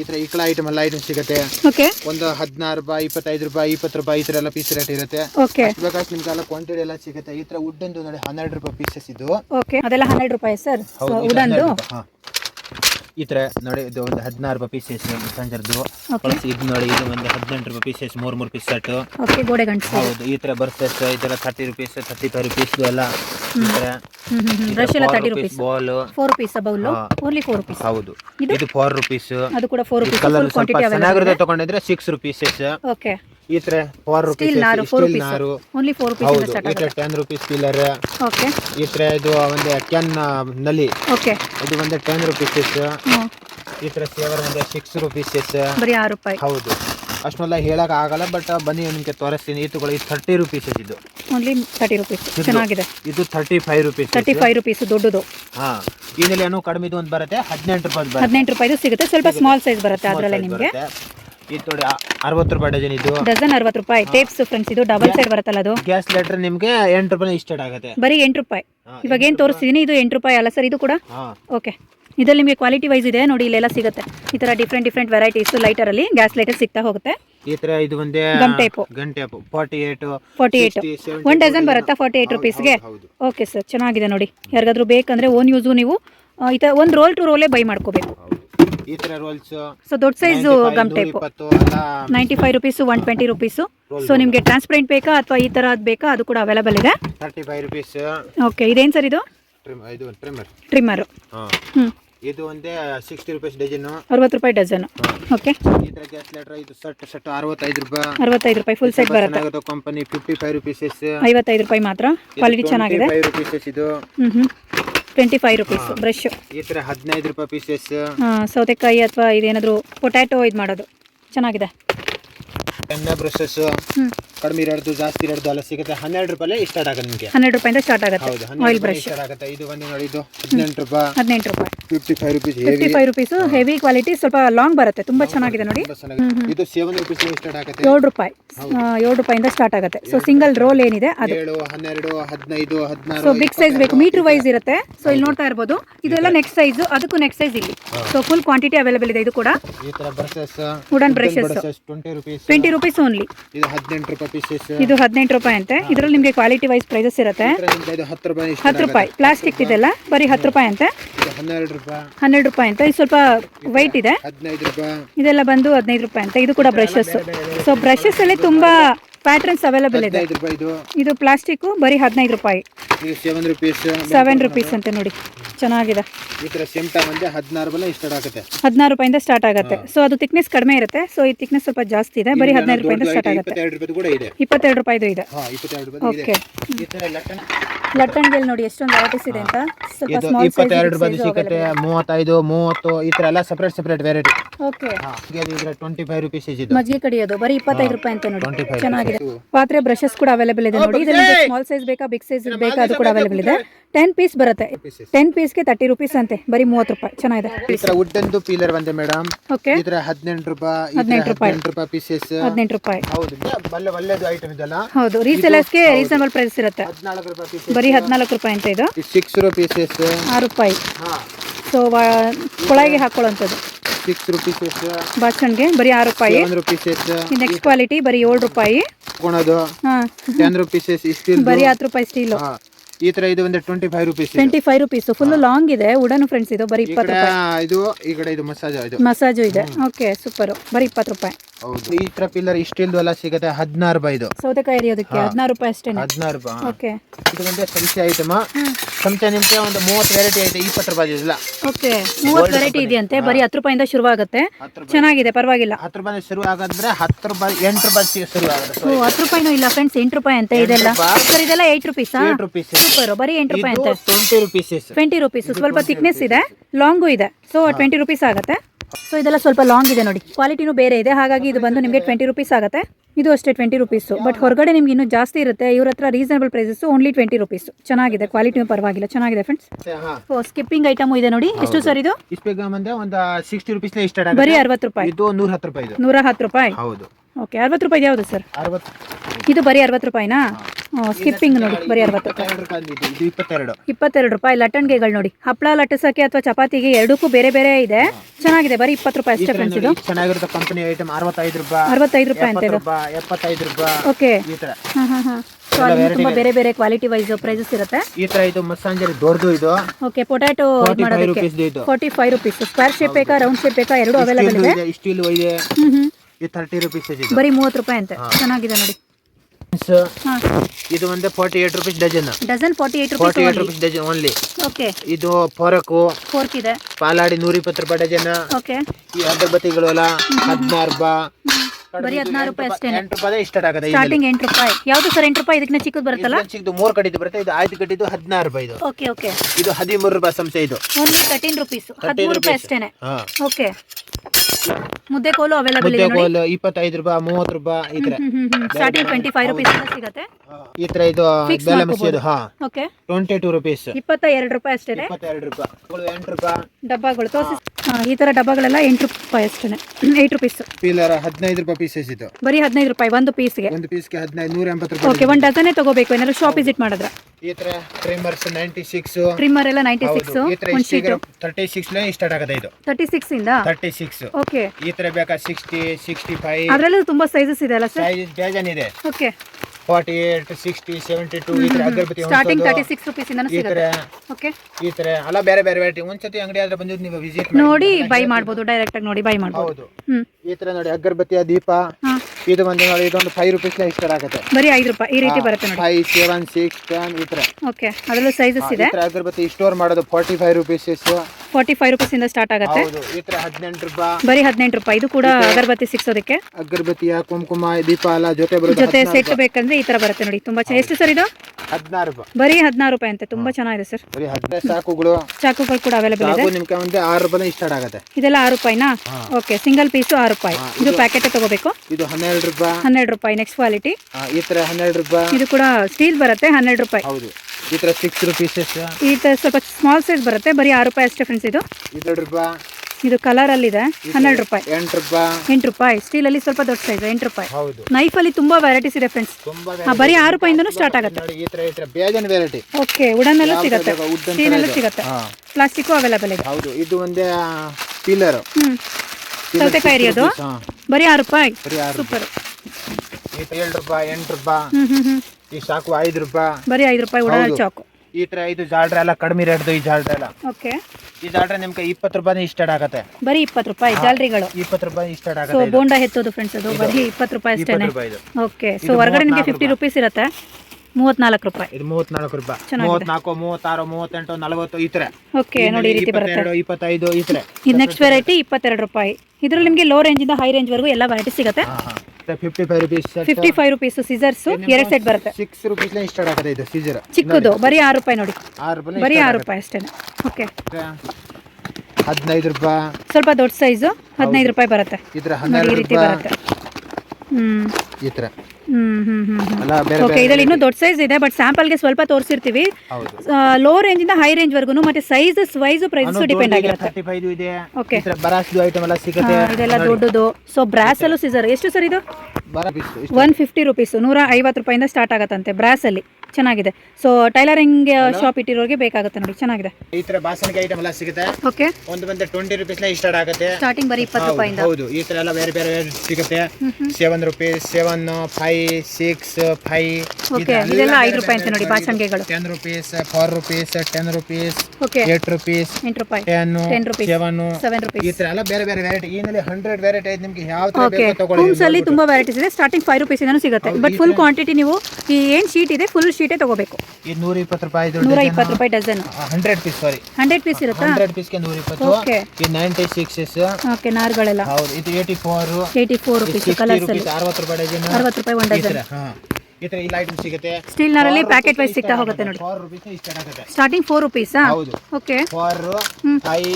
ಈ ತರ ಇಕ್ಕಳ ಐಟಮ್ ಎಲ್ಲ ಐಟಮ್ ಸಿಗುತ್ತೆ. ಓಕೆ ಒಂದು ಹದಿನಾರು ರೂಪಾಯಿ ಇಪ್ಪತ್ತೈದು ರೂಪಾಯಿ ಇಪ್ಪತ್ತು ರೂಪಾಯಿ ಈ ತರ ಎಲ್ಲ ಪೀಸ್ ರೇಟ್ ಇರುತ್ತೆ. ಓಕೆ ಬೇಕಾದ್ರೆ ನಿಮ್ಗೆಲ್ಲ ಕ್ವಾಂಟಿಟಿ ಎಲ್ಲ ಸಿಗುತ್ತೆ. ಈ ತರ ವುಡ್ ಒಂದು ನೋಡಿ ಹನ್ನೆರಡು ರೂಪಾಯಿ ಪೀಸಸ್ ಇದು. ಓಕೆ ಅದೆಲ್ಲ ಹನ್ನೆರಡು ರೂಪಾಯಿ ಸರ್? ಹೌದು ಇದು ಉಡನ್ದು 12 ರೂಪಾಯಿ, ಹಾ. ಈ ತರ ನೋಡಿ ಇದು ಒಂದು ಹದಿನಾರು ರೂಪಾಯಿ ಪೀಸಸ್ ಸಂಜರ್ದು. ಪ್ಲಸ್ ಇದು ನೋಡಿ ಇದು ಒಂದು ಹದಿನೆಂಟು ರೂಪಾಯಿ ಪೀಸಸ್ ಮೂರ್ ಮೂರು ಪೀಸ್ ಸೆಟ್ ಓಕೆ ಗೋಡೆ ಗಂಟು ಹೌದು ಈ ತರ ಬರ್ಸ್ ಇದೆಲ್ಲ thirty rupees thirty five rupees ಎಲ್ಲ. ಈ brush thirty rupees ball four rupees bowl ಹಾ. ಓನ್ಲಿ ಫೋರ್ ರುಪೀಸ್ ಹೌದು. ಇದು? ಫೋರ್ ರುಪೀಸ್ ಅದು ಕೂಡ ಫೋರ್ ರುಪೀಸ್ ಕಲರ್ ಸ್ವಲ್ಪ ಚೆನ್ನಾಗಿರೋದು ತಗೊಂಡಿದ್ರೆ ಸಿಕ್ಸ್ ರುಪೀಸಸ್ ಓಕೆ ಈ ತರ ಫೋರ್ ರುಪೀಸ್ ಸ್ಟೀಲ್ ನಾರು ಓನ್ಲಿ ಫೋರ್ ರುಪೀಸ್ ಹೌದು ಸ್ಟಾರ್ಟ್ ಈ ತರ ಟೆನ್ ರುಪೀಸ್ ಪಿಲ್ಲರ್ ಓಕೆ ಈ ತರ ಇದು ಒಂದು ಕ್ಯಾನ್ ನಲಿ ಓಕೆ ಇದು ಒಂದು ಟೆನ್ ರುಪೀಸಸ್ ಈ ತರ ಸೇವರ್ ಒಂದು ಸಿಕ್ಸ್ ರುಪೀಸಸ್ ಬರೀ ಆರು ರೂಪಾಯಿ. ಹೌದು. ಅಷ್ಟೆಲ್ಲ ಹೇಳಕ್ ಆಗಲ್ಲ ಬಟ್ ಬನ್ನಿ ನಿಮ್ಗೆ ತೋರಿಸ್ತೀನಿ. ಈ ತಗೊಳ್ಳಿ ಇದು ಥರ್ಟಿ ರುಪೀಸ್ ಇದು ಓನ್ಲಿ ತರ್ಟಿ ರುಪೀಸ್ ಚೆನ್ನಾಗಿದೆ. ಇದು thirty five rupees thirty five rupees ದೊಡ್ಡದು. ಹಾ. ಇದರಲ್ಲಿ ಏನೋ ಕಡಿಮೆ ಇದು ಒಂದು ಬರುತ್ತೆ ಹದಿನೆಂಟು ರೂಪಾಯಿ ಹದಿನೆಂಟು ರೂಪಾಯಿದು ಸಿಗುತ್ತೆ. ಸ್ವಲ್ಪ ಸ್ಮಾಲ್ ಸೈಜ್ ಬರುತ್ತೆ ಅದರಲ್ಲೇ ನಿಮಗೆ. ಇದು ನೋಡಿ ಅರವತ್ತು ರೂಪಾಯಿ ಡಜನ್ ಇದು. ಡಜನ್ ಅರವತ್ತು ರೂಪಾಯಿ. ಟೇಪ್ಸ್ ಫ್ರೆಂಡ್ಸ್ ಇದು ಡಬಲ್ ಸೈಡ್ ಬರುತ್ತಲ್ಲ ಅದು? ಗ್ಯಾಸ್ ಲೀಟರ್ ನಿಮ್ಗೆ ಎಂಟು ರೂಪಾಯಿ ಇಷ್ಟ ಆಗುತ್ತೆ. ಬರೀ ಎಂಟು ರೂಪಾಯಿ. ಇವಾಗ ಏನು ತೋರಿಸ್ತಿದ್ದೀನಿ ಇದು ಎಂಟು ರೂಪಾಯಿ ಅಲ್ಲ ಸರ್ ಇದು ಕೂಡ? ಓಕೆ. ಇದರಲ್ಲಿ ನಿಮಗೆ ಕ್ವಾಲಿಟಿ ವೈಸ್ ಇದೆ. ನೋಡಿ ಇಲ್ಲೆಲ್ಲ ಸಿಗುತ್ತೆ. ಈ ತರ ಡಿಫ್ರೆಂಟ್ ಡಿಫ್ರೆಂಟ್ ವೆರೈಟೀಸ್ ಲೈಟರ್ ಅಲ್ಲಿ ಗ್ಯಾಸ್ ಲೈಟರ್ ಸಿಗ್ತಾ ಹೋಗುತ್ತೆ. ಈ ತರ ಇದು ಒಂದೇ gum type gun type forty eight forty eight one dozen ಬರುತ್ತಾ ಫಾರ್ಟಿ ಏಟ್ ರುಪೀಸ್ಗೆ ಓಕೆ ಸರ್ ಚೆನ್ನಾಗಿದೆ ನೋಡಿ. ಯಾರಿಗಾದ್ರೂ ಬೇಕಂದ್ರೆ ಓನ್ ಯೂಸು ನೀವು ಈ ಥರ ಒಂದು ರೋಲ್ ಟು ರೋಲೇ ಬೈ ಮಾಡ್ಕೋಬೇಕು. ಈ ತರ ರೋಲ್ಸ್ ಸೊ ದೊಡ್ಡ size gum type ninety five rupees one twenty rupees so ನಿಮಗೆ ಟ್ರಾನ್ಸ್ಪರೆಂಟ್ ಬೇಕಾ ಅಥವಾ ಈ ತರ ಬೇಕಾ? ಅದು ಕೂಡ ಅವೈಲೇಬಲ್ ಇದೆ. ತರ್ಟಿ ಫೈವ್ ರುಪೀಸ್ ಓಕೆ ಇದೇನು ಸರ್ ಇದು? ಇದು ಟ್ರಿಮ್ಮರ್ ಟ್ರಿಮ್ಮರು ಇದು ಒಂದೇ ಸಿಕ್ಸ್ಟಿ ರುಪೀಸ್ ಡಜನ್ ಅರವತ್ತು ರೂಪಾಯಿ ಡಜನ್ ಓಕೆ ಈ ತರ ಗ್ಯಾಸ್ ಲೈಟರ್ ಇದು ಸಟ್ ಸಟ್ ಅರವತ್ತೈದು ರೂಪಾಯಿ. ಅರವತ್ತೈದು ರೂಪಾಯಿ ಫುಲ್ ಸೆಟ್ ಬರುತ್ತೆ. ಕಂಪನಿ ಫಿಫ್ಟಿ ಫೈವ್ ರುಪೀಸ್ ಐವತ್ತೈದು ರೂಪಾಯಿ ಮಾತ್ರ. ಕ್ವಾಲಿಟಿ ಚೆನ್ನಾಗಿದೆ. ಫೈವ್ ರುಪೀಸಸ್ ಇದು. ಟ್ವೆಂಟಿ ಫೈವ್ ರುಪೀಸ್ ಬ್ರಷ್ ಈ ತರ ಹದಿನೈದು ರೂಪಾಯಿ ಪೀಸಸ್ ಸೌತೆಕಾಯಿ ಅಥವಾ ಇದೇನಾದರೂ ಪೊಟ್ಯಾಟೊ ಇದು ಮಾಡೋದು. ಚೆನ್ನಾಗಿದೆ. ಎಣ್ಣೆ ಬ್ರಷಸ್ ಕಡಿಮೆ ಇರೋದು ಜಾಸ್ತಿ ಇರೋದು ಎಲ್ಲ ಸಿಗುತ್ತೆ. ಹನ್ನೆರಡು ರೂಪಾಯಿ ಸ್ಟಾರ್ಟ್ ಆಗುತ್ತೆ ನಿಮಗೆ. ಹನ್ನೆರಡು ರೂಪಾಯಿಂದ ಸ್ಟಾರ್ಟ್ ಆಗುತ್ತೆ. ಹೌದು ಆಯಿಲ್ ಹನ್ನೆರಡು ರೂಪಾಯಿ ಬ್ರಷ್ ಸ್ಟಾರ್ಟ್ ಆಗುತ್ತೆ. ಇದು ಒಂದು ನೋಡಿ ಇದು ಹದಿನೆಂಟು ರೂಪಾಯಿ. ಹದಿನೆಂಟು ರೂಪಾಯಿ. Fifty five rupees fifty five rupees heavy quality ಸ್ವಲ್ಪ ಲಾಂಗ್ ಬರುತ್ತೆ. ತುಂಬಾ ಚೆನ್ನಾಗಿದೆ ನೋಡಿ. ಇದು ಸೆವೆನ್ ರುಪೀಸ್ ಸ್ಟಾರ್ಟ್ ಆಗುತ್ತೆ. ಏಳು ರೂಪಾಯಿ. ಆ, ಏಳು ರೂಪಾಯಿಂದ ಸ್ಟಾರ್ಟ್ ಆಗುತ್ತೆ. ಸೊ ಸಿಂಗಲ್ ರೋಲ್ ಏನಿದೆ ಅದು. ಏಳು ಹನ್ನೆರಡು ಹದಿನೈದು ಸೊ ಹದಿನಾರು ಬಿಗ್ ಸೈಜ್ ಬೇಕು. ಮೀಟರ್ ವೈಸ್ ಇರುತ್ತೆ. ಸೊ ಇಲ್ಲಿ ನೋಡ್ತಾ ಇರ್ಬೋದು. ಇದೆಲ್ಲ ನೆಕ್ಸ್ಟ್ ಸೈಜ್ ಅದಕ್ಕೂ ನೆಕ್ಸ್ಟ್ ಸೈಜ್ ಇಲ್ಲಿ. ಸೊ ಫುಲ್ ಕ್ವಾಂಟಿಟಿ ಅವೈಲೇಬಲ್ ಇದೆ ಇದು ಕೂಡ. ಈ ತರ brushes wooden brushes brushes twenty rupees twenty rupees only ಇದು ಹದಿನೆಂಟು ರೂಪಾಯಿ ಪೀಸಸ್ ಇದು ಹದಿನೆಂಟು ರೂಪಾಯಿ ಅಂತೆ. ಇದರಲ್ಲಿ ನಿಮಗೆ ಕ್ವಾಲಿಟಿ ವೈಸ್ ಪ್ರೈಸಸ್ ಇರುತ್ತೆ. ಇದು ಹತ್ತು ರೂಪಾಯಿ ಇಷ್ಟ ಹತ್ತು ರೂಪಾಯಿ. ಪ್ಲಾಸ್ಟಿಕ್ ಇದೆಲ್ಲ ಬರೀ ಹತ್ತು ರೂಪಾಯಿ ಅಂತೆ. ಹನ್ನೆರಡು ರೂಪಾಯಿ. ಹನ್ನೆರಡು ರೂಪಾಯಿ ಅಂತ. ಇದು ಸ್ವಲ್ಪ ವೈಟ್ ಇದೆ. ಹದಿನೈದು ರೂಪಾಯಿ. ಇದೆಲ್ಲ ಬಂದು ಹದಿನೈದು ರೂಪಾಯಿ ಅಂತ. ಇದು ಕೂಡ ಬ್ರಷಸ್ ಸೊ ಬ್ರಷಸ್ ಅಲ್ಲಿ ತುಂಬಾ ಪ್ಯಾಟರ್ನ್ಸ್ ಅವೈಲೇಬಲ್ ಇದೆ. ಹದಿನೈದು ರೂಪಾಯಿ ಇದು. ಇದು ಪ್ಲಾಸ್ಟಿಕ್ ಬರೀ ಹದಿನೈದು ರೂಪಾಯಿ. ಇದು ಸೆವೆನ್ ರುಪೀಸ್ ಅಂತ ರುಪೀಸ್ ಅಂತೆ ನೋಡಿ. ಚೆನ್ನಾಗಿದೆ. ಈ ತರ ಸಿಮ್ಟಾ ಬಂದೆ ಹದಿನಾರು ರೂಪಾಯಿ ಸ್ಟಾರ್ಟ್ ಆಗುತ್ತೆ. ಹದಿನಾರು ರೂಪಾಯಿಂದ ಸ್ಟಾರ್ಟ್ ಆಗುತ್ತೆ. ಸೊ ಅದು ತಿಕ್ನೆಸ್ ಕಡಿಮೆ ಇರುತ್ತೆ. ಸೊ ಈ ತಿಕ್ನೆಸ್ ಸ್ವಲ್ಪ ಜಾಸ್ತಿ ಇದೆ. ಬರೀ ಹದಿನೈದು ರೂಪಾಯಿಂದ ಸ್ಟಾರ್ಟ್ ಆಗುತ್ತೆ. ಇಪ್ಪತ್ತೆರಡು ರೂಪಾಯಿ ಕೂಡ ಇದೆ. ಇಪ್ಪತ್ತೆರಡು ರೂಪಾಯಿದು ಇದೆ. ಹಾ ಇಪ್ಪತ್ತೆರಡು ರೂಪಾಯಿ ಇದೆ. ಓಕೆ ಈ ಲಟ್ಟಣ. ಲಟ್ಟಣ್ಗೆಲ್ ನೋಡಿ ಎಷ್ಟೊಂದು ವೆರೈಟೀಸ್ ಇದೆ ಅಂತ. ಸ್ವಲ್ಪ ಇದು ಸ್ಮಾಲ್ ಇಪ್ಪತ್ತೆರಡು ರೂಪಾಯಿ ಸಿಗುತ್ತೆ ಮೂವತ್ತೈದು ಮೂವತ್ತು ಈ ತರ ಎಲ್ಲ separate separate variety okay twenty five rupees ಇದು. ಮಜ್ಜಿಗೆ ಕಡಿಯೋದು ಬರೀ ಇಪ್ಪತ್ತೈದು ರೂಪಾಯಿ ಅಂತ ನೋಡಿ. 25 ಚೆನ್ನಾಗಿದೆ ಪಾತ್ರೆ ಬ್ರಷಸ್ ಕೂಡ ಅವೈಲೇಬಲ್ ಇದೆ ನೋಡಿ. ಇದರಲ್ಲಿ ಸ್ಮಾಲ್ ಸೈಜ್ ಬೇಕಾ? ಬಿಗ್ ಸೈಜ್ ಬೇಕಾ? ಅದು ಕೂಡ ಅವೈಲೇಬಲ್ ಇದೆ. ಟೆನ್ ಪೀಸ್ ಬರುತ್ತೆ. ಟೆನ್ ಪೀಸ್ಗೆ ತರ್ಟಿ ರುಪೀಸ್ ಅಂತೆ. ಬರೀ ಮೂವತ್ತು ರೂಪಾಯಿ. ಚೆನ್ನಾಗಿದೆ. ಈ ತರ ವುಡ್ಡಂದು ಪೀಲರ್ ಬಂದೆ ಮೇಡಮ್ ಓಕೆ ಇದರ ಹದಿನೆಂಟು ರೂಪಾಯಿ ಈ ರೂಪಾಯಿ. ಹದಿನೆಂಟು ರೂಪಾಯಿ ಪೀಸಸ್ ಹದಿನೆಂಟು ರೂಪಾಯಿ. ಹೌದು ಒಳ್ಳೆ ಒಳ್ಳೇದು ಐಟಮ್ ಇದೆಲ್ಲ. ಹೌದು. ರೀಸೆಲರ್ಸ್ಗೆ ರೀಸನಬಲ್ ಪ್ರೈಸ್ ಇರುತ್ತೆ. ರೂಪಾಯಿ ಬರೀ ಹದಿನಾಲ್ಕು ರೂಪಾಯಿ ಅಂತ ಇದು. ಸಿಕ್ಸ್ ಪೀಸಸ್ ಆರು ರೂಪಾಯಿ. ಹಾ. ಸೊ ಕೊಳಗೆ ಹಾಕೊಳ್ಳೋಂಥದ್ದು ಸಿಕ್ಸ್ ರುಪೀಸ್ ಬಾಚಣ್ಗೆ ಬರೀ ಆರು ರೂಪಾಯಿ ಸೆವೆನ್ ರುಪೀಸ್ ನೆಕ್ಸ್ಟ್ ಕ್ವಾಲಿಟಿ ಬರೀ ಏಳು ರೂಪಾಯಿ ಕೊಣೋದು ಟೆನ್ ರುಪೀಸಸ್ ಸ್ಟೀಲ್ ಬರೀ ಹತ್ತು ರೂಪಾಯಿ ಸ್ಟೀಲ್ ಈ ತರ ಇದು ಒಂದು twenty five rupees twenty five rupees full long ಇದೆ ವುಡನ್ ಫ್ರೆಂಡ್ಸ್ ಇದು ಬರೀ ಇಪ್ಪತ್ತು ರೂಪಾಯಿ. ಇದು ಈ ಕಡೆ ಇದು ಮಸಾಜ್ ಇದು. ಮಸಾಜು ಇದೆ. ಓಕೆ ಸೂಪರ್ ಬರೀ ಇಪ್ಪತ್ತು ರೂಪಾಯಿ. ಹೌದು. ಈ ತರ ಪಿಲ್ಲರ್ ಇಷ್ಟಿಲ್ದು ಎಲ್ಲ ಸಿಗುತ್ತೆ ಹದಿನಾರು ರೂಪಾಯಿ ಇದು. ಸೌತೆಕಾಯಿ ಎರಿಯೋದಕ್ಕೆ ಹದಿನಾರು ರೂಪಾಯಿ ಅಷ್ಟೇ ಹದಿನಾರು ರೂಪಾಯಿ ಓಕೆ ಇದು ಒಂದು ಚಮಚ ಐಟಮ್ ಚಮಚ ನಿಮಗೆ ಒಂದು ಮೂವತ್ತು ವೆರೈಟಿ ಐತೆ ಇಪ್ಪತ್ತು ರೂಪಾಯಿ ಇಲ್ಲ ಓಕೆ ಮೂವತ್ತು ವೆರೈಟಿ ಇದೆಯಂತೆ. ಬರೀ ಹತ್ತು ರೂಪಾಯಿಂದ ಶುರು ಆಗುತ್ತೆ. ಚೆನ್ನಾಗಿದೆ ಪರವಾಗಿಲ್ಲ. ಹತ್ತು ರೂಪಾಯಿ ಶುರು ಆಗಂದ್ರೆ ಹತ್ತು ರೂಪಾಯಿ ಎಂಟು ರೂಪಾಯಿ ಶುರು ಆಗುತ್ತೆ. ಹತ್ತು ರೂಪಾಯಿನೂ ಇಲ್ಲ ಫ್ರೆಂಡ್ಸ್ ಎಂಟು ರೂಪಾಯಿ ಅಂತ ಇದೆಲ್ಲ. ಸರ್ ಇದೆಲ್ಲ ಏಯ್ಟ್ ರುಪೀಸಾ ಏಟ್ ರುಪೀಸ್ ಸೂಪರ್ ಬರೀ ಎಂಟು ರೂಪಾಯಿ ಅಂತ ಟ್ವೆಂಟಿ ರುಪೀಸ್ ಟ್ವೆಂಟಿ ರುಪೀಸ್ ಸ್ವಲ್ಪ ತಿಕ್ನೆಸ್ ಇದೆ. ಲಾಂಗು ಇದೆ. ಸೊ ಟ್ವೆಂಟಿ ರುಪೀಸ್ ಆಗುತ್ತೆ. ಸೊ ಇದೆಲ್ಲ ಸ್ವಲ್ಪ ಲಾಂಗ್ ಇದೆ ನೋಡಿ. ಕ್ವಾಲಿಟಿನೂ ಬೇರೆ ಇದೆ. ಹಾಗಾಗಿ ಇದು ಬಂದು ನಿಮಗೆ ಟ್ವೆಂಟಿ ರುಪೀಸ್ ಆಗುತ್ತೆ. ಇದು ಅಷ್ಟೇ ಟ್ವೆಂಟಿ ರುಪೀಸು ಬಟ್ ಹೊರಗಡೆ ನಿಮ್ಗೆ ಇನ್ನೂ ಜಾಸ್ತಿ ಇರುತ್ತೆ. ಇವ್ರ ಹತ್ರ reasonable prices only twenty rupees ಚೆನ್ನಾಗಿದೆ. ಕ್ವಾಲಿಟಿನೂ ಪರವಾಗಿಲ್ಲ. ಚೆನ್ನಾಗಿದೆ ಫ್ರೆಂಡ್ಸ್ ಓ ಸ್ಕಿಪ್ಪಿಂಗ್ ಐಟಮು ಇದೆ ನೋಡಿ. ಎಷ್ಟು ಸರ್ ಇದು? ಬರೀ ಅರವತ್ತು ರೂಪಾಯಿ. ಇದು ನೂರ ಹತ್ತು ರೂಪಾಯಿ ನೂರ ಹತ್ತು ರೂಪಾಯಿ. ಹೌದು. ಓಕೆ ಅರವತ್ತು ರೂಪಾಯಿ ಯಾವುದು ಸರ್? ಇದು ಬರೀ ಅರವತ್ತು ರೂಪಾಯಿನಾ? ಸ್ಕಿಪ್ಪಿಂಗ್ ನೋಡಿ ಬರೀ ಅರವತ್ತು ರೂಪಾಯಿ. ಇಪ್ಪತ್ತೆರಡು ರೂಪಾಯಿ ಲಟ್ಟಣಿಗೆಗಳು ನೋಡಿ. ಹಪ್ಪಳ ಲಟ್ಟಿಸೋಕೆ ಅಥವಾ ಚಪಾತಿಗೆ ಎರಡಕ್ಕೂ ಬೇರೆ ಬೇರೆ ಇದೆ. ಚೆನ್ನಾಗಿದೆ ಬರೀ ಇಪ್ಪತ್ತು ರೂಪಾಯಿ ಅಷ್ಟೇ ಫ್ರೆಂಡ್ಸ್ ಇದು. ಚೆನ್ನಾಗಿರುತ್ತೆ ಕಂಪನಿ ಐಟಮ್ ಅರವತ್ತೈದು ರೂಪಾಯಿ ಅರವತ್ತೈದು ರೂಪಾಯಿ ಅಂತ ಎಪ್ಪತ್ತೈದು ರೂಪಾಯಿ ಓಕೆ ಹಾಂ ಹಾಂ ಹಾಂ. ತುಂಬ ಬೇರೆ ಬೇರೆ ಕ್ವಾಲಿಟಿ ವೈಸ್ ಪ್ರೈಸಸ್ ಇರುತ್ತೆ. ಈ ತರ ಇದು ಮಸಾಂಜರಿ ದೊಡ್ಡದು ಇದು. ಓಕೆ ಪೊಟ್ಯಾಟೊ ಮಾಡೋದಕ್ಕೆ. Forty five rupees square shape ಬೇಕಾ ರೌಂಡ್ ಶೇಪ್ ಬೇಕಾ ಎರಡು ಅವೈಲೇಬಲ್ ಇದೆ. ಸ್ಟೀಲ್ ಇದೆ. ಇದು ತರ್ಟಿ ರುಪೀಸ್ ಇದೆ. ಬರೀ ಮೂವತ್ತು ರೂಪಾಯಿ ಅಂತ. ಚೆನ್ನಾಗಿದೆ ನೋಡಿ. ಇದು ಒಂದೇ forty eight rupees dozen dozen forty eight forty eight rupees dozen only okay ಇದು ಫೋರಕು ಫೋರ್ಕ್ ಇದೆ. ಪಾಲಾಡಿ ನೂರ ಇಪ್ಪತ್ತು ರೂಪಾಯಿ ಡಜನ್ ಓಕೆ ಈ ಅಗರಬತ್ತಿಗಳು ಅಲ್ಲ ಹದಿನಾರು ರೂಪಾಯಿ. ಬರೀ ಹದಿನಾರು ರೂಪಾಯಿ ಅಷ್ಟೇ ಎಂಟು ರೂಪಾಯಿ ಸ್ಟಾರ್ಟ್ ಆಗುತ್ತೆ ಸ್ಟಾರ್ಟಿಂಗ್ ಎಂಟು ರೂಪಾಯಿ. ಯಾವುದು ಸರ್ ಎಂಟು ರೂಪಾಯಿ? ಇದಕ್ಕೆ ಚಿಕ್ಕದು ಬರುತ್ತಲ್ಲ? ಚಿಕ್ಕದು ಮೂರು ಕಟ್ಟಿದ್ದು ಬರುತ್ತೆ. ಇದು ಆಯ್ತು ಕಟ್ಟಿದ್ದು ಹದಿನಾರು ರೂಪಾಯಿ ಇದು. ಓಕೆ ಓಕೆ ಇದು ಹದಿಮೂರು ರೂಪಾಯಿ ಸಂಸ್ಥೆ ಇದು. ಓನ್ಲಿ ತರ್ಟೀನ್ ರುಪೀಸ್ ಹದಿಮೂರು ರೂಪಾಯಿ ಅಷ್ಟೇನೆ. ಹಾ. ಓಕೆ ಮುದ್ದೆ ಕೋಲು ಅವೈಲೇಬಲ್ ಇದೆ ಮುದ್ದೆ ನೋಡಿ. ಕೋಲು ಇಪ್ಪತ್ತೈದು ರೂಪಾಯಿ ಮೂವತ್ತು ರೂಪಾಯಿ ಈ ತರ. ಸ್ಟಾರ್ಟಿಂಗ್ ಟ್ವೆಂಟಿ ಫೈವ್ ರುಪೀಸ್ ಸಿಗುತ್ತೆ. ಈ ತರ ಇದು ಬೆಲೆ ಮಸಿಯೋದು ಹಾ ಓಕೆ ಟ್ವೆಂಟಿ ಟೂ ರುಪೀಸ್ ಇಪ್ಪತ್ತ ಎರಡು ರೂಪಾಯಿ ಅಷ್ಟೇ ಇಪ್ಪತ್ತೆರಡು ರೂಪಾಯಿ. ಇವುಗಳು ಎಂಟು ರೂಪಾಯಿ. ಡಬ್ಬಗಳು ತೋರಿಸಿ. ಈ ತರ ಡಬ್ಬಗಳೆಲ್ಲ ಎಂಟು ರೂಪಾಯಿ ಅಷ್ಟೇ ಏಯ್ಟ್ ರುಪೀಸ್ ಪೀಲರ್ ಹದಿನೈದು ರೂಪಾಯಿ ಪೀಸಸ್ ಇದು. ಬರಿ ಹದಿನೈದು ರೂಪಾಯಿ ಒಂದು ಪೀಸ್ಗೆ ಒಂದು ಪೀಸ್ಗೆ ಹದಿನೈದು ನೂರ ಎಂಬತ್ತು ರೂಪಾಯಿ ಓಕೆ ಒಂದು ಡಜನೇ ತಗೋಬೇಕು ಏನಾದ್ರು ಶಾಪ್ ವಿಸಿಟ್ ಮಾಡಿದ್ರೆ. ಈ ತರ ಟ್ರಿಮ್ಮರ್ಸ್ ನೈಂಟಿ ಸಿಕ್ಸ್ ಟ್ರಿಮ್ಮರ್ ಎಲ್ಲ ನೈಂಟಿ ಸಿಕ್ಸ್ ಒಂದು ಶೀಟು ತರ್ಟಿ ಸಿಕ್ಸ್ ಸ್ಟಾರ್ಟ್ ಆಗುತ್ತೆ ಇದು. ತರ್ಟಿ ಸಿಕ್ಸ್ ಇಂದ? ತರ್ಟಿ ಸಿಕ್ಸ್ ಓಕೆ ಈ ತರ ಬೇಕಾ ಸಿಕ್ಸ್ಟಿ ಸಿಕ್ಸ್ಟಿ ಫೈವ್ ಅದರಲ್ಲೂ ತುಂಬಾ ಸೈಜಸ್ ಇದೆ ಅಲ್ಲ ಸರ್ ಸೈಜ್ ಬೇಜಾನ್ ಇದೆ okay forty eight sixty seventy two ಈ ತರ ಅಗರಬತ್ತಿ ಸ್ಟಾರ್ಟಿಂಗ್. ತರ್ಟಿ ಸಿಕ್ಸ್ ರುಪೀಸ್ ಇಂದ ಈ ತರ ಸಿಗುತ್ತೆ ಓಕೆ ಈ ತರ ಅಲ್ಲ ಬೇರೆ ಬೇರೆ ವೆರೈಟಿ ಒಂದ್ಸತಿ ಅಂಗಡಿ ಆದ್ರೆ ಬಂದಿದ್ದು ನೀವು ವಿಸಿಟ್ ನೋಡಿ ಬೈ ಮಾಡ್ಬೋದು ಡೈರೆಕ್ಟ್ ಆಗಿ ನೋಡಿ ಬೈ ಮಾಡ್ಬೋದು. ಹೌದು. ಹ್ಮ್. ಈ ತರ ನೋಡಿ ಅಗರಬತ್ತಿಯ ದೀಪ. ಹಾ. ಇದು ಒಂದು ನೋಡಿ ಇದೊಂದು ಫೈವ್ ರುಪೀಸ್ ಸ್ಟಾರ್ಟ್ ಆಗುತ್ತೆ. ಬರೀ ಐದು ರೂಪಾಯಿ ಈ ರೀತಿ ಬರುತ್ತೆ ನೋಡಿ. ಫೈವ್ ಸೆವೆನ್ ಸಿಕ್ಸ್ ಟೆನ್ ಈ ತರ ಓಕೆ ಅದರಲ್ಲೂ ಸೈಜಸ್ ಇದೆ. ಈ ತರ ಅಗರಬತ್ತಿ ಸ್ಟೋರ್ ಮಾಡೋದು forty five rupees forty five rupees ಇಂದ ಸ್ಟಾರ್ಟ್ ಆಗುತ್ತೆ. ಹೌದು ಈ ತರ ಹದಿನೆಂಟು ರೂಪಾಯಿ. ಬರೀ ಹದಿನೆಂಟು ರೂಪಾಯಿ ಇದು ಕೂಡ ಅಗರಬತ್ತಿ ಸಿಕ್ಸೋದಕ್ಕೆ ಅಗರಬತ್ತಿಯ ಕುಂಕುಮ ದೀಪ ಎಲ್ಲ ಜೊತೆ ಬರುತ್ತೆ ಜೊತೆ ಸೆಟ್ ಬೇಕಂದ್ರೆ ಈ ತರ ಬರುತ್ತೆ ನೋಡಿ ತುಂಬಾ ಚೆನ್ನಾಗಿ ಎಷ್ಟು ಸರ್ ಇದು? ಹದಿನಾರು ರೂಪಾಯಿ. ಬರೀ ಹದಿನಾರು ರೂಪಾಯಿ ಅಂತ ತುಂಬಾ ಚೆನ್ನಾಗಿದೆ ಸರ್. ಬರೀ ಹದಿನೈದು ಸಾಕುಗಳು. ಚಾಕುಗಳು ಕೂಡ ಅವೈಲೇಬಲ್ ಇದೆ. ನಿಮ್ಗೆ ಒಂದು ಆರು ರೂಪಾಯಿ ಸ್ಟಾರ್ಟ್ ಆಗುತ್ತೆ. ಇದೆಲ್ಲ ಆರು ರೂಪಾಯಿನಾ? ಓಕೆ ಸಿಂಗಲ್ ಪೀಸು ಆರು ರೂಪಾಯಿ. ಇದು ಪ್ಯಾಕೆಟ್ ತಗೋಬೇಕು? ಇದು ಹನ್ನೆರಡು ರೂಪಾಯಿ. ಹನ್ನೆರಡು ರೂಪಾಯಿ. ನೆಕ್ಸ್ಟ್ ಕ್ವಾಲಿಟಿ ಈ ತರ ಹನ್ನೆರಡು ರೂಪಾಯಿ. ಇದು ಕೂಡ ಸ್ಟೀಲ್ ಬರುತ್ತೆ ಹನ್ನೆರಡು ರೂಪಾಯಿ. ಹೌದು. ಈ ತರ ಸಿಕ್ಸ್ ರುಪೀಸಸ್ ಈ ತರ ಸ್ವಲ್ಪ ಸ್ಮಾಲ್ ಸೈಜ್ ಬರುತ್ತೆ ಬರೀ ಆರು ರೂಪಾಯಿ ಅಷ್ಟೇ ಫ್ರೆಂಡ್ಸ್ ಇದು. ಎರಡು ರೂಪಾಯಿ. ಇದು ಕಲರ್ ಅಲ್ಲಿ ಇದೆ ಹನ್ನೆರಡು ರೂಪಾಯಿ. ಎಂಟು ರೂಪಾಯಿ. ಎಂಟು ರೂಪಾಯಿ. ಸ್ಟೀಲ್ ಅಲ್ಲಿ ಸ್ವಲ್ಪ ದೊಡ್ಡ ಸೈಜ್ ಎಂಟು ರೂಪಾಯಿ. ಹೌದು. ನೈಫ್ ಅಲ್ಲಿ ತುಂಬಾ ವೆರೈಟೀಸ್ ಇದೆ ಫ್ರೆಂಡ್ಸ್ ಬರೀ ಆರು ರೂಪಾಯಿಂದನೂ ಸ್ಟಾರ್ಟ್ ಆಗುತ್ತೆ. ಈ ತರ ಈ ತರ ಬೇಜನ್ ವೆರೈಟಿ ಓಕೆ ವುಡನ್ ಅಲ್ಲೂ ಸಿಗುತ್ತೆ. ಸ್ಟೀಲ್ ಅಲ್ಲೂ ಸಿಗುತ್ತೆ. ಪ್ಲಾಸ್ಟಿಕ್ ಅವೈಲೇಬಲ್ ಇದೆ. ಹೌದು ಇದು ಒಂದೇ ಪೀಲರ್ ಸೌತೆಕಾಯಿ ರೀ ಹಾ. ಬರೀ ಆರು ರೂಪಾಯಿ? ಬರೀ ಆರು ಸೂಪರ್. ಏಳು ರೂಪಾಯಿ ಎಂಟು ರೂಪಾಯಿ. ಹ್ಮ್ ಹ್ಮ್ ಹ್ಮ್. ಈ ಸಾಕು ಐದು ರೂಪಾಯಿ. ಬರೀ ಐದು ರೂಪಾಯಿ ಹೌದು. ಚಾಕು. ಈ ತರ ಇದು ಜಾಲ್ರ ಎಲ್ಲ ಕಡಿಮೆ ರೇಟ್ದು ಈ ಜಾಲ್ರ ಎಲ್ಲ ಓಕೆ. ಈ ಜಾಲ್ರ ನಿಮ್ಗೆ ಇಪ್ಪತ್ತು ರೂಪಾಯಿ ಸ್ಟಾರ್ಟ್ ಆಗತ್ತೆ. ಬರೀ ಇಪ್ಪತ್ತು ರೂಪಾಯಿ ಜಾಲ್ರಿಗಳು. ಇಪ್ಪತ್ತು ರೂಪಾಯಿ ಸ್ಟಾರ್ಟ್ ಆಗುತ್ತೆ ಆಗತ್ತೆ ಇದು. ಬೋಂಡ ಎತ್ತೋದು ಫ್ರೆಂಡ್ಸ್ ಅದು ಬರೀ ಇಪ್ಪತ್ತು ರೂಪಾಯಿ ಅಷ್ಟೇ ಇಪ್ಪತ್ತು ರೂಪಾಯಿ ಇದು. ಓಕೆ. ಸೊ ಹೊರಗಡೆ ನಿಮಗೆ ಫಿಫ್ಟಿ ರುಪೀಸ್ ಇರುತ್ತೆ. ಮೂವತ್ನಾಲ್ಕು ರೂಪಾಯಿ. ಇದು ಮೂವತ್ನಾಲ್ಕು ರೂಪಾಯಿ. ಮೂವತ್ನಾಲ್ಕು ಮೂವತ್ತಾರು ಮೂವತ್ತೆಂಟು ನಲವತ್ತು ಈ ತರ ಓಕೆ ನೋಡಿ ಈ ರೀತಿ ಬರುತ್ತೆ. ಇಪ್ಪತ್ತೈದು ಈ ತರ ಇದು ನೆಕ್ಸ್ಟ್ ವೆರೈಟಿ ಇಪ್ಪತ್ತೆರಡು ರೂಪಾಯಿ. ಇದ್ರಲ್ಲಿ ನಿಮಗೆ ಲೋ ರೇಂಜ್ ಇಂದ ಹೈ ರೇಂಜ್ ವರೆಗೂ ಎಲ್ಲ ವೆರೈಟಿ ಸಿಗುತ್ತೆ. Fifty five rupees fifty five rupees scissors ಎರಡು ಸೆಟ್ ಬರುತ್ತೆ. ಸಿಕ್ಸ್ ರುಪೀಸ್ ಸ್ಟಾರ್ಟ್ ಆಗುತ್ತೆ ಇದು ಸೀಸರ್ ಚಿಕ್ಕದು ಬರೀ ಆರು ರೂಪಾಯಿ ನೋಡಿ. ಆರು ರೂಪಾಯಿ ಬರೀ ಆರು ರೂಪಾಯಿ ಅಷ್ಟೇ. ಓಕೆ. ಹದಿನೈದು ರೂಪಾಯಿ. ಸ್ವಲ್ಪ ದೊಡ್ಡ ಸೈಜು ಹದಿನೈದು ರೂಪಾಯಿ ಬರುತ್ತೆ. ಈ ಹನ್ನೆರಡು ರೀತಿ ಬರುತ್ತೆ. ಹ್ಮ್. ಈ ಹ್ಮ್ ಎಲ್ಲ ಬೇರೆ ಓಕೆ ಇದರಲ್ಲಿ ಇನ್ನೂ ದೊಡ್ಡ ಸೈಜ್ ಇದೆ ಬಟ್ ಸ್ಯಾಂಪಲ್ಗೆ ಸ್ವಲ್ಪ ತೋರಿಸಿರ್ತೀವಿ. ಹೌದು. ಲೋ ರೇಂಜಿಂದ ಹೈ ರೇಂಜ್ವರೆಗೂ ಮತ್ತೆ ಸೈಜಸ್ ವೈಸ್ ಪ್ರೈಸ್ ಡಿಪೆಂಡ್ ಆಗಿರುತ್ತೆ. ಫೈವ್ ಇದೆ. Okay. ಈ ತರ ಬರಾಸ್ದು ಐಟಮ್ ಎಲ್ಲ ಆ, ಸಿಗುತ್ತೆ ಇದೆಲ್ಲ ದೊಡ್ಡದು. ಸೊ ಬ್ರಾಸ್ ಅಲ್ಲೂ ಸಿಸರ್ ಎಷ್ಟು ಸರ್ ಇದು? ಬರ. ಒನ್ ಫಿಫ್ಟಿ ರುಪೀಸ್ ನೂರ ಐವತ್ತು ರೂಪಾಯಿಂದ ಸ್ಟಾರ್ಟ್ ಆಗತ್ತಂತೆ ಬ್ರಾಸ್ ಅಲ್ಲಿ. ಚೆನ್ನಾಗಿದೆ. ಸೊ ಟೈಲರಿಂಗ್ ಶಾಪ್ ಇಟ್ಟಿರೋರಿಗೆ ಬೇಕಾಗುತ್ತೆ ನೋಡಿ ಚೆನ್ನಾಗಿದೆ. ಈ ತರ ಬಾಸನಿಗೆ ಐಟಮ್ ಎಲ್ಲ ಸಿಗುತ್ತೆ. ಓಕೆ ಒಂದು ಬಂದ ಟ್ವೆಂಟಿ ರುಪೀಸ್ ಸ್ಟಾರ್ಟ್ ಆಗುತ್ತೆ. ಸ್ಟಾರ್ಟಿಂಗ್ ಬರೀ ಇಪ್ಪತ್ತು ರೂಪಾಯಿಂದ. ಹೌದು ಈ ತರ ಎಲ್ಲ ಬೇರೆ ಬೇರೆ ಸಿಗುತ್ತೆ. Seven rupees seven five six five okay ಇದೆಲ್ಲ ಐದು ರೂಪಾಯಿ ಅಂತ ನೋಡಿ ಬಾಸಣಿಗೆಗಳು ten rupees four rupees ten rupees okay eight rupees ಎಂಟು ರೂಪಾಯಿ. Ten ten rupees seven seven ಈ ತರ ಎಲ್ಲ ಬೇರೆ ಬೇರೆ ವೆರೈಟಿ ಈನಲ್ಲಿ ಹಂಡ್ರೆಡ್ ವೆರೈಟಿ ಐತೆ ನಿಮ್ಗೆ ಯಾವ ತರ ಓಕೆ ತಗೊಳ್ಳಿ. ಅಲ್ಲಿ ತುಂಬಾ ವೆರೈಟೀಸ್ ಇದೆ. ಸ್ಟಾರ್ಟಿಂಗ್ ಫೈವ್ ರುಪೀಸ್ ಇಂದನೂ ಸಿಗುತ್ತೆ. ಬಟ್ ಫುಲ್ ಕ್ವಾಂಟಿಟಿ ನೀವು ಈ ಏನ್ ಶೀಟ್ ಇದೆ ಫುಲ್ ಶೀಟೇ ತಗೋಬೇಕು. ಇದು ನೂರ ಇಪ್ಪತ್ತು ರೂಪಾಯಿ ನೂರ ಇಪ್ಪತ್ತು ರೂಪಾಯಿ dozen hundred piece sorry hundred piece ಇರುತ್ತಾ? ಹಂಡ್ರೆಡ್ ಪೀಸ್ಗೆ ನೂರ ಇಪ್ಪತ್ತು ಓಕೆ ಇದು ನೈಂಟಿ ಸಿಕ್ಸ್ ಓಕೆ ನಾರ್ಗಳೆಲ್ಲ. ಹೌದು ಇದು eighty four eighty four rupees colours ಅರವತ್ತು ರೂಪಾಯಿ ಡಜನ್ ಅರವತ್ತು ರೂಪಾಯಿ ಒಂದು ಡಜನ್ ಈ ತರ ಇಲ್ಲ ಐಟಮ್ ಸಿಗುತ್ತೆ. ಸ್ಟೀಲ್ ನಾರಲ್ಲಿ ಪ್ಯಾಕೆಟ್ ವೈಸ್ ಸಿಗ್ತಾ ಹೋಗುತ್ತೆ ನೋಡಿ. Four rupees starting four rupees ಹೌದು. ಓಕೆ ಫೋರ್ ಫೈವ್